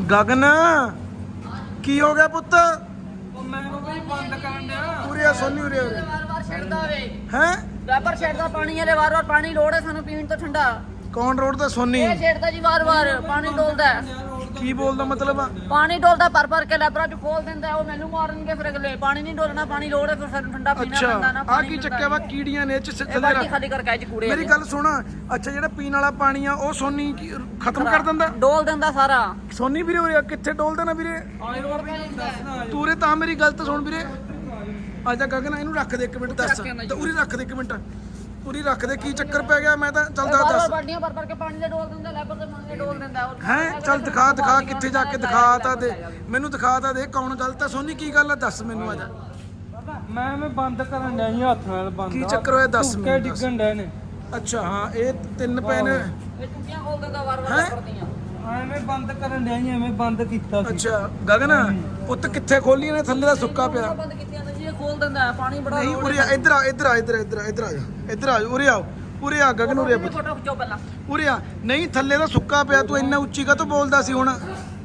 ਗਗਨ ਕੀ ਹੋ ਗਿਆ ਪੁੱਤ? ਉਹ ਮੈਂ ਉਹ ਵੀ ਬੰਦ ਕਰਨ ਡਿਆ। ਉਰੇ ਆ ਸੋਨੀ ਉਰੇ ਉਰੇ ਵਾਰ ਵਾਰ ਛੱਡਦਾ ਵੇ। ਹੈ? ਰੈਪਰ ਛੱਡਦਾ ਪਾਣੀ ਵਾਲੇ ਵਾਰ ਵਾਰ ਪਾਣੀ ਲੋੜ ਹੈ ਸਾਨੂੰ ਪੀਣ ਤੋਂ ਠੰਡਾ। ਕੌਣ ਰੋਡ ਤੇ ਸੋਨੀ? ਇਹ ਛੱਡਦਾ ਜੀ ਵਾਰ ਵਾਰ ਪਾਣੀ ਡੋਲਦਾ। ਹੈ। ਕੀ ਬੋਲਦਾ ਮਤਲਬ? ਆ? ਪਾਣੀ ਡੋਲਦਾ ਪਰ ਪਰ ਕੇ ਲੈਬਰਾ ਚ ਖੋਲ ਦਿੰਦਾ ਉਹ ਮੈਨੂੰ ਮਾਰਨਗੇ ਫਿਰ ਅਗਲੇ। ਪਾਣੀ ਨਹੀਂ ਡੋਲਣਾ ਪਾਣੀ ਲੋੜ ਹੈ ਫਿਰ ਸਾਨੂੰ ਠੰਡਾ ਪੀਣਾ ਅੱਛਾ ਪੈਂਦਾ ਨਾ ਆ ਪਾਣੀ ਕੀ ਚੱਕਿਆ ਵਾ। ਕੀੜੀਆਂ ਨੇ ਇਹ ਚ ਇਹ ਥੱਲੇ ਬਾਲਟੀ ਰੱਖ ਖਾਲੀ ਕਰਕੇ ਅੱਜ ਕੂੜੇ ਮੇਰੀ ਗੱਲ ਸੁਣ ਅੱਛਾ ਜਿਹੜਾ ਪੀਣ ਵਾਲਾ ਪਾਣੀ ਆ ਉਹ ਸੋਨੀ ਕੀ- ਖਤਮ ਕਰ ਦਿੰਦਾ? ਡੋਲ ਦਿੰਦਾ ਸਾਰਾ। ਸੋਨੀ ਵੀਰੇ ਉਰੇ ਆ, ਕਿੱਥੇ ਡੋਲ ਦੇਣਾ ਵੀਰੇ? ਰੋਡ ਤੇ ਮੇਰੀ ਗੱਲ ਤਾਂ ਸੁਣ ਵੀਰੇ। ਆ ਜਾ ਗਗਨ ਇਹਨੂੰ ਰੱਖ ਦੇ ਇੱਕ ਮਿੰਟ ਦੱਸ। ਨਾ। ਤੇ ਉਰੀ ਰੱਖ ਦੇ ਇੱਕ ਮਿੰਟ। ਉਰੀ ਰੱਖ ਦੇ ਕੀ ਚੱਕਰ ਪੈ ਗਿਆ? ਮੈਂ ਤਾਂ ਚੱਲ ਦੱਸ ਵਾਰ ਵਾਰ ਦੱਸ। ਬਾਲਟੀਆਂ ਭਰ ਭਰ ਕੇ ਪਾਣੀ ਦੇ ਡੋਲ ਦਿੰਦਾ ਲੈਬਰ ਦੇ ਪਾਣੀ ਦੇ ਡੋਲ ਦਿੰਦਾ ਉਹ। ਹੈ? ਚੱਲ ਦਿਖਾ ਦਿਖਾ ਕਿੱਥੇ ਜਾ ਕੇ ਦਿਖਾ ਤਾਂ ਦੇ। ਮੈਨੂੰ ਦਿਖਾ ਤਾਂ ਦੇ ਕੌਣ ਗਲਤ ਆ ਸੋਨੀ ਕੀ ਗੱਲ ਆ ਦੱਸ ਮੈਨੂੰ ਆ ਜਾ ਮੈਂ ਮੈਂ ਬੰਦ ਕਰਨ ਡਿਆ ਜੀ ਹੱਥ ਨਾਲ ਬੰਦ ਕੀ ਚੱਕਰ ਹੋਇਆ? ਦੱਸ ਮੈਨੂੰ। ਡਿੱਗਣ ਡਏ ਨੇ। ਅੱਛਾ ਹਾਂ ਇਹ ਤਿੰਨ ਪੈ ਨੇ ਇਹ ਟੁੱਟੀਆਂ ਖੋਲ ਦਿੰਦਾ ਵਾਰ ਹੈਂ? ਵਾਰ ਕਰਦੀਆਂ ਐਵੇਂ ਬੰਦ ਕਰਨ ਡਿਆ ਐਵੇਂ ਬੰਦ ਕੀਤਾ ਸੀ। ਅੱਛਾ ਗਗਨ ਪੁੱਤ ਕਿੱਥੇ ਖੋਲੀਆਂ ਨੇ ਥੱਲੇ ਦਾ ਸੁੱਕਾ ਪਿਆ। ਬੰਦ ਕੀਤੀਆਂ ਖੋਲ ਦਿੰਦਾ ਹੈ, ਪਾਣੀ ਬੜਾ ਨਹੀਂ ਉਰੇ ਆ ਇੱਧਰ ਆ ਇੱਧਰ ਆ ਇੱਧਰ ਆ, ਇੱਧਰ ਆ ਇੱਧਰ ਆ ਜਾ ਇੱਧਰ ਆ ਜਾ, ਉਰੇ ਆਓ ਉਰੇ ਆ ਗਗਨ ਉਰੇ ਆ ਪੁੱਤ, ਫੋਟੋ ਖਿਚੋ ਪਹਿਲਾਂ। ਉਰੇ ਆ ਨਹੀਂ ਥੱਲੇ ਦਾ ਸੁੱਕਾ ਪਿਆ ਤੂੰ ਇੰਨਾ ਉੱਚੀ ਕਾ ਬੋਲਦਾ ਸੀ ਹੁਣ?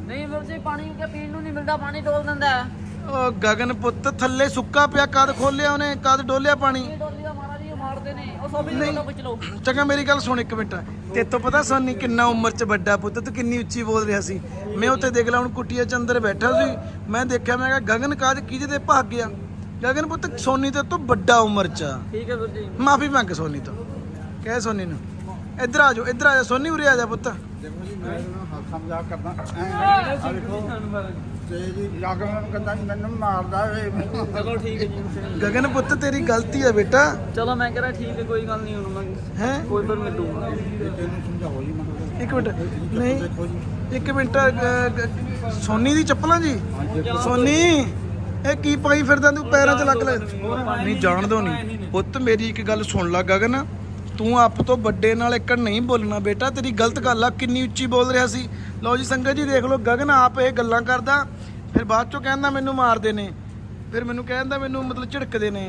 ਨਹੀਂ ਵੀਰ ਜੀ ਪਾਣੀ ਕੇ ਪੀਣ ਨੂੰ ਨਹੀਂ ਮਿਲਦਾ ਪਾਣੀ ਡੋਲ ਦਿੰਦਾ ਹੈ। ਉਹ ਗਗਨ ਪੁੱਤ ਥੱਲੇ ਸੁੱਕਾ ਪਿਆ ਕਦ ਖੋਲਿਆ ਉਹਨੇ ਕਦ ਡੋਲਿਆ ਪਾਣੀ? ਇਹ ਡੋਲੀ ਦਾ ਮਾਰਾ ਜੀ ਉਹ ਮਾਰਦੇ ਨੇ ਉਹ ਸੋਭੀ ਦੀ ਫੋਟੋ ਖਿੱਚ ਲਓ। ਚੰਗਾ ਮੇਰੀ ਗੱਲ ਸੁਣ ਇੱਕ ਮਿੰਟ। ਤੇ ਤੋਂ ਪਤਾ ਸੋਨੀ ਕਿੰਨਾ ਉਮਰ ਚ ਵੱਡਾ ਪੁੱਤ ਤੂੰ ਕਿੰਨੀ ਉੱਚੀ ਬੋਲ ਰਿਹਾ ਸੀ। ਮੈਂ ਉੱਥੇ ਦੇਖ ਲਾ ਹੁਣ ਕੁੱਟੀਆ ਚ ਅੰਦਰ ਬੈਠਾ ਸੀ ਮੈਂ ਦੇਖਿਆ ਮੈਂ ਕਿਹਾ ਗਗਨ ਕਾਜ ਕਿਹਦੇ ਤੇ ਭੱਗ ਗਿਆ? ਗਗਨ ਪੁੱਤ ਸੋਨੀ ਤੇ ਤੋਂ ਵੱਡਾ ਉਮਰ ਚ ਆ। ਠੀਕ ਹੈ ਵੀਰ ਜੀ। ਮਾਫੀ ਮੰਗ ਸੋਨੀ ਤੋਂ। ਕਹਿ ਸੋਨੀ ਨੂੰ। ਇੱਧਰ ਆ ਜਾਓ ਇੱਧਰ ਆ ਜਾ। ਸੋਨੀ ਉਰੇ ਆ ਜਾ ਪੁੱਤ। ਦੇਖੋ ਜੀ ਮੈਂ ਇਹਨਾਂ ਨੂੰ ਹੱਥਾਂ ਮਜ਼ਾਕ ਕਰਦਾ। ਐਂ ਆ ਦੇਖੋ। ਤੇ ਜੀ ਲੱਗ ਮੈਨੂੰ ਕਹਿੰਦਾ ਜੀ ਮੈਨੂੰ ਮਾਰਦਾ ਏ ਚਲੋ ਠੀਕ ਹੈ ਜੀ ਗਗਨ ਪੁੱਤ ਤੇਰੀ ਗਲਤੀ ਹੈ ਬੇਟਾ। ਚਲੋ ਮੈਂ ਕਹ ਠੀਕ ਹੈ ਕੋਈ ਗੱਲ ਨਹੀਂ ਹੁਣ ਮੈਂ ਹੈ? ਕੋਈ ਪਰ ਮਿਲੂਗਾ ਤੈਨੂੰ ਸਮਝਾਓ ਜੀ ਮੈਂ ਇੱਕ ਮਿੰਟ। ਨਹੀਂ ਦੇਖੋ ਜੀ। ਇੱਕ ਮਿੰਟ ਸੋਨੀ ਦੀ ਚੱਪਲਾਂ ਜੀ। ਸੋਨੀ। ਇਹ ਕੀ ਪਾਈ ਫਿਰਦਾ ਤੂੰ? ਪੈਰਾਂ 'ਚ ਲੱਗ ਲੈ। ਨਹੀਂ ਜਾਣਦਾ ਨਹੀਂ। ਪੁੱਤ ਮੇਰੀ ਇੱਕ ਗੱਲ ਸੁਣ ਲੈ ਗਗਨ। ਤੂੰ ਆਪ ਤੋਂ ਵੱਡੇ ਨਾਲ ਇੱਕ ਨਹੀਂ ਬੋਲਣਾ ਬੇਟਾ। ਤੇਰੀ ਗਲਤ ਗੱਲ ਆ ਕਿੰਨੀ ਉੱਚੀ ਬੋਲ ਰਿਹਾ ਸੀ। ਲਓ ਜੀ ਸੰਗਤ ਜੀ ਦੇਖ ਲਓ ਗਗਨ ਆਪ ਇਹ ਗੱਲਾਂ ਕਰਦਾ। ਫਿਰ ਬਾਅਦ ਚੋਂ ਕਹਿੰਦਾ ਮੈਨੂੰ ਮਾਰਦੇ ਨੇ। ਫਿਰ ਮੈਨੂੰ ਕਹਿੰਦਾ ਮੈਨੂੰ ਮਤਲਬ ਝਿੜਕਦੇ ਨੇ।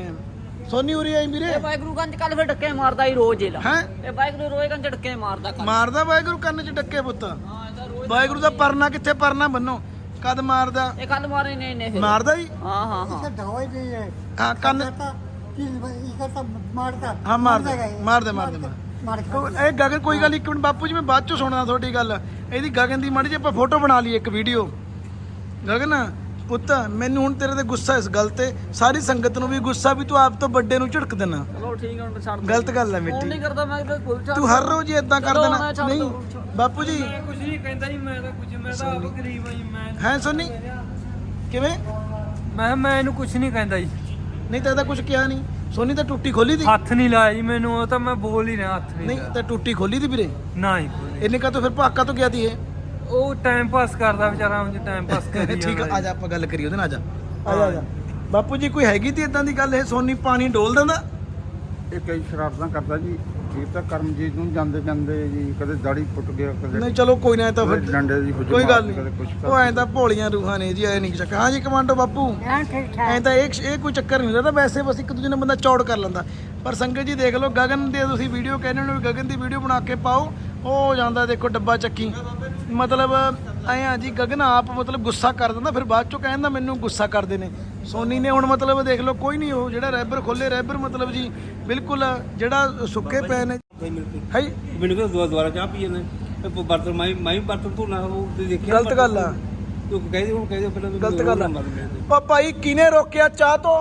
ਸੋਨੀ ਉਰੀ ਆਈ ਵੀਰੇ। ਇਹ ਵਾਹਿਗੁਰੂ ਗੰਜ ਕੱਲ ਫਿਰ ਡੱਕੇ ਮਾਰਦਾ ਹੀ ਰੋਜ਼ ਲਾ। ਹੈ? ਇਹ ਵਾਹਿਗੁਰੂ ਰੋਜ਼ ਗੰਜ ਡੱਕੇ ਮਾਰਦਾ ਕੱਲ ਮਾਰਦਾ ਵਾਹਿਗੁਰੂ ਕੰਨ 'ਚ ਡੱਕੇ ਪੁੱਤ। ਹਾਂ ਇਹਦਾ ਰੋਜ਼ ਵਾਹਿਗੁਰੂ ਦਾ ਪਰਨਾ ਕਿੱਥੇ? ਪਰਨਾ ਬੰਨੋ। ਕਦ ਮਾਰਦਾ ਇਹ ਕੱਲ ਮਾਰੇ ਨੇ ਇਹਨੇ ਫਿਰ ਮਾਰਦਾ ਹੀ ਹਾਂ ਹਾਂ ਹਾਂ दवाई दी है ਹਾਂ ਕੰਨ कहता कि इसका सब मारता ਹਾਂ ਮਾਰਦਾ मारता है। ਮਾਰਦੇ ਮਾਰਦੇ ਮਾਰ मार ਉਹ ਇਹ ਗਗਨ ਕੋਈ ਗੱਲ ਨੀ, ਇੱਕ ਮਿੰਟ ਬਾਪੂ ਜੀ ਮੈਂ ਬਾਅਦ ਚੋਂ ਸੁਣਦਾ ਤੁਹਾਡੀ ਗੱਲ ਇਹਦੀ ਗਗਨ ਦੀ ਮਾੜੀ ਜਿਹੀ ਆਪਾਂ ਫੋਟੋ ਬਣਾ ਲਈਏ ਇੱਕ ਵੀਡੀਓ ਗਗਨ ਪੁੱਤ ਮੈਨੂੰ ਹੁਣ ਤੇਰੇ ਤੇ ਗੁੱਸਾ ਇਸ ਗੱਲ ਤੇ ਸਾਰੀ ਸੰਗਤ ਨੂੰ ਵੀ ਗੁੱਸਾ ਵੀ ਤੂੰ ਆਪ ਤੋਂ ਵੱਡੇ ਨੂੰ ਝਿੜਕ ਦੇਣਾ ਚਲੋ ਠੀਕ ਹੈ ਹੁਣ ਛੱਡ ਦਿਓ। ਗਲਤ ਗੱਲ ਹੈ ਫੋਨ ਮਿੱਟੀ ਨਹੀਂ ਕਰਦਾ ਮੈਂ ਤਾਂ ਕੋਈ ਛੱਡ ਤੂੰ ਹਰ ਰੋਜ਼ ਹੀ ਇਦਾਂ ਕਰ ਚਲੋ ਦੇਣਾ ਨਾ ਛੱਡ ਨਹੀਂ ਦਿਓ। ਬਾਪੂ ਜੀ। ਮੈਂ ਕੁਝ ਨਹੀਂ ਕਹਿੰਦਾ ਜੀ ਮੈਂ ਤਾਂ ਕੁਝ ਮੈਂ ਤਾਂ ਆਪ ਗਰੀਬ ਆ ਜੀ ਮੈਂ ਹੈ ਸੋਨੀ? ਕਿਵੇਂ? ਮੈਂ ਮੈਂ ਇਹਨੂੰ ਕੁਝ ਨਹੀਂ ਕਹਿੰਦਾ ਜੀ। ਨਹੀਂ ਤਾਂ ਇਹਦਾ ਕੁਝ ਕਿਹਾ ਨਹੀਂ। ਸੋਨੀ ਤਾਂ ਟੁੱਟੀ ਖੋਲੀ ਦੀ ਹੱਥ ਨਹੀਂ ਲਾਇਆ ਜੀ ਮੈਨੂੰ ਉਹ ਤਾਂ ਮੈਂ ਬੋਲ ਹੀ ਰਿਹਾ ਹੱਥ ਨਹੀਂ ਨਹੀਂ ਲਾਇਆ। ਤਾਂ ਟੁੱਟੀ ਖੋਲੀ ਦੀ ਵੀਰੇ? ਨਾ ਜੀ ਇਹਨੇ ਕਾ ਤੋਂ ਫਿਰ ਭਾਕਾ ਤੋਂ ਗਿਆ ਦੀ ਇਹ? ਉਹ ਟਾਈਮ ਪਾਸ ਕਰਦਾ ਵਿਚਾਰਾ ਉਹ ਟਾਈਮ ਪਾਸ ਕਰੀ ਠੀਕ ਆ ਜਾਂਦਾ ਆ ਜਾ। ਆਪਾਂ ਗੱਲ ਕਰੀਏ ਉਹਦੇ ਨਾਲ ਆ ਜਾ। ਆ ਜਾ ਆ ਜਾ। ਬਾਪੂ ਜੀ ਕੋਈ ਹੈਗੀ ਤੀ ਇਦਾਂ ਦੀ ਗੱਲ? ਇਹ ਸੋਨੀ ਪਾਣੀ ਡੋਲ ਦਿੰਦਾ ਇਹ ਕਈ ਸ਼ਰਾਰਤਾਂ ਕਰਦਾ ਜੀ। ਇਹ ਤਾਂ ਕਰਮਜੀਤ ਨੂੰ ਜਾਂਦੇ ਜਾਂਦੇ ਜੀ ਕਦੇ ਦਾੜੀ ਪੁੱਟ ਗਿਆ ਕਦੇ ਨਹੀਂ ਚਲੋ ਕੋਈ ਨਾ ਤਾਂ ਫਿਰ ਡੰਡੇ ਦੀ ਹੁਜਮ ਕੋਈ ਗੱਲ ਨਹੀਂ। ਉਹ ਐਂ ਤਾਂ ਭੋਲੀਆਂ ਰੂਹਾਂ ਨੇ ਜੀ ਐ ਨਹੀਂ ਚੱਕਰ। ਹਾਂ ਜੀ ਕਮਾਂਡੋ ਬਾਪੂ। ਐਂ ਤਾਂ ਇਹ ਇਹ ਕੋਈ ਚੱਕਰ ਨਹੀਂ ਹੁੰਦਾ ਵੈਸੇ ਬਸ ਇੱਕ ਦੂਜੇ ਨੂੰ ਬੰਦਾ ਚੌੜ ਕਰ ਲੈਂਦਾ। ਪਰ ਸੰਗਤ ਜੀ ਦੇਖ ਲਓ ਗਗਨ ਦੇ ਤੁਸੀਂ ਵੀਡੀਓ ਕਹਿੰਦੇ ਹੋ ਗਗਨ ਦੀ ਵੀਡੀਓ ਬਣਾ ਕੇ ਪਾਓ ਉਹ ਹੋ ਜਾਂਦਾ ਦੇਖੋ ਡੱਬਾ ਚੱਕੀ। ਮਤਲਬ ਐਂ ਆ ਜੀ ਗਗਨ ਆਪ ਮਤਲਬ ਗੁੱਸਾ ਕਰ ਦਿੰਦਾ ਫਿਰ ਬਾਅਦ ਚੋਂ ਕਹਿੰਦਾ ਮੈਨੂੰ ਗੁੱਸਾ ਕਰਦੇ ਨੇ। ਸੋਨੀ ਨੇ ਹੁਣ ਮਤਲਬ ਦੇਖ ਲਓ ਕੋਈ ਨਹੀਂ ਉਹ ਜਿਹੜਾ ਰੈਬਰ ਖੋਲੇ ਰੈਬਰ ਮਤਲਬ ਜੀ ਬਿਲਕੁਲ ਜਿਹੜਾ ਸੁੱਕੇ ਪਏ ਨੇ। ਹੈ ਮੈਨੂੰ ਦੁਆ ਦੁਆਰਾ ਚਾਹ ਪੀ ਜਾਂਦੇ? ਤੇ ਬਰਤਨ ਮੈਂ ਮੈਂ ਬਰਤਨ ਧੋਣਾ ਉਹ ਤੇ ਦੇਖਿਆ ਗਲਤ ਗੱਲ ਆ। ਤੂੰ ਕਹਿੰਦੇ ਹੁਣ ਕਹਿੰਦੇ ਪਹਿਲਾਂ ਗਲਤ ਗੱਲ ਆ। ਨੰਬਰ ਦੇ ਦੇ। ਪਾ ਭਾਈ ਕਿਨੇ ਰੋਕਿਆ? ਚਾਹ ਤੋਂ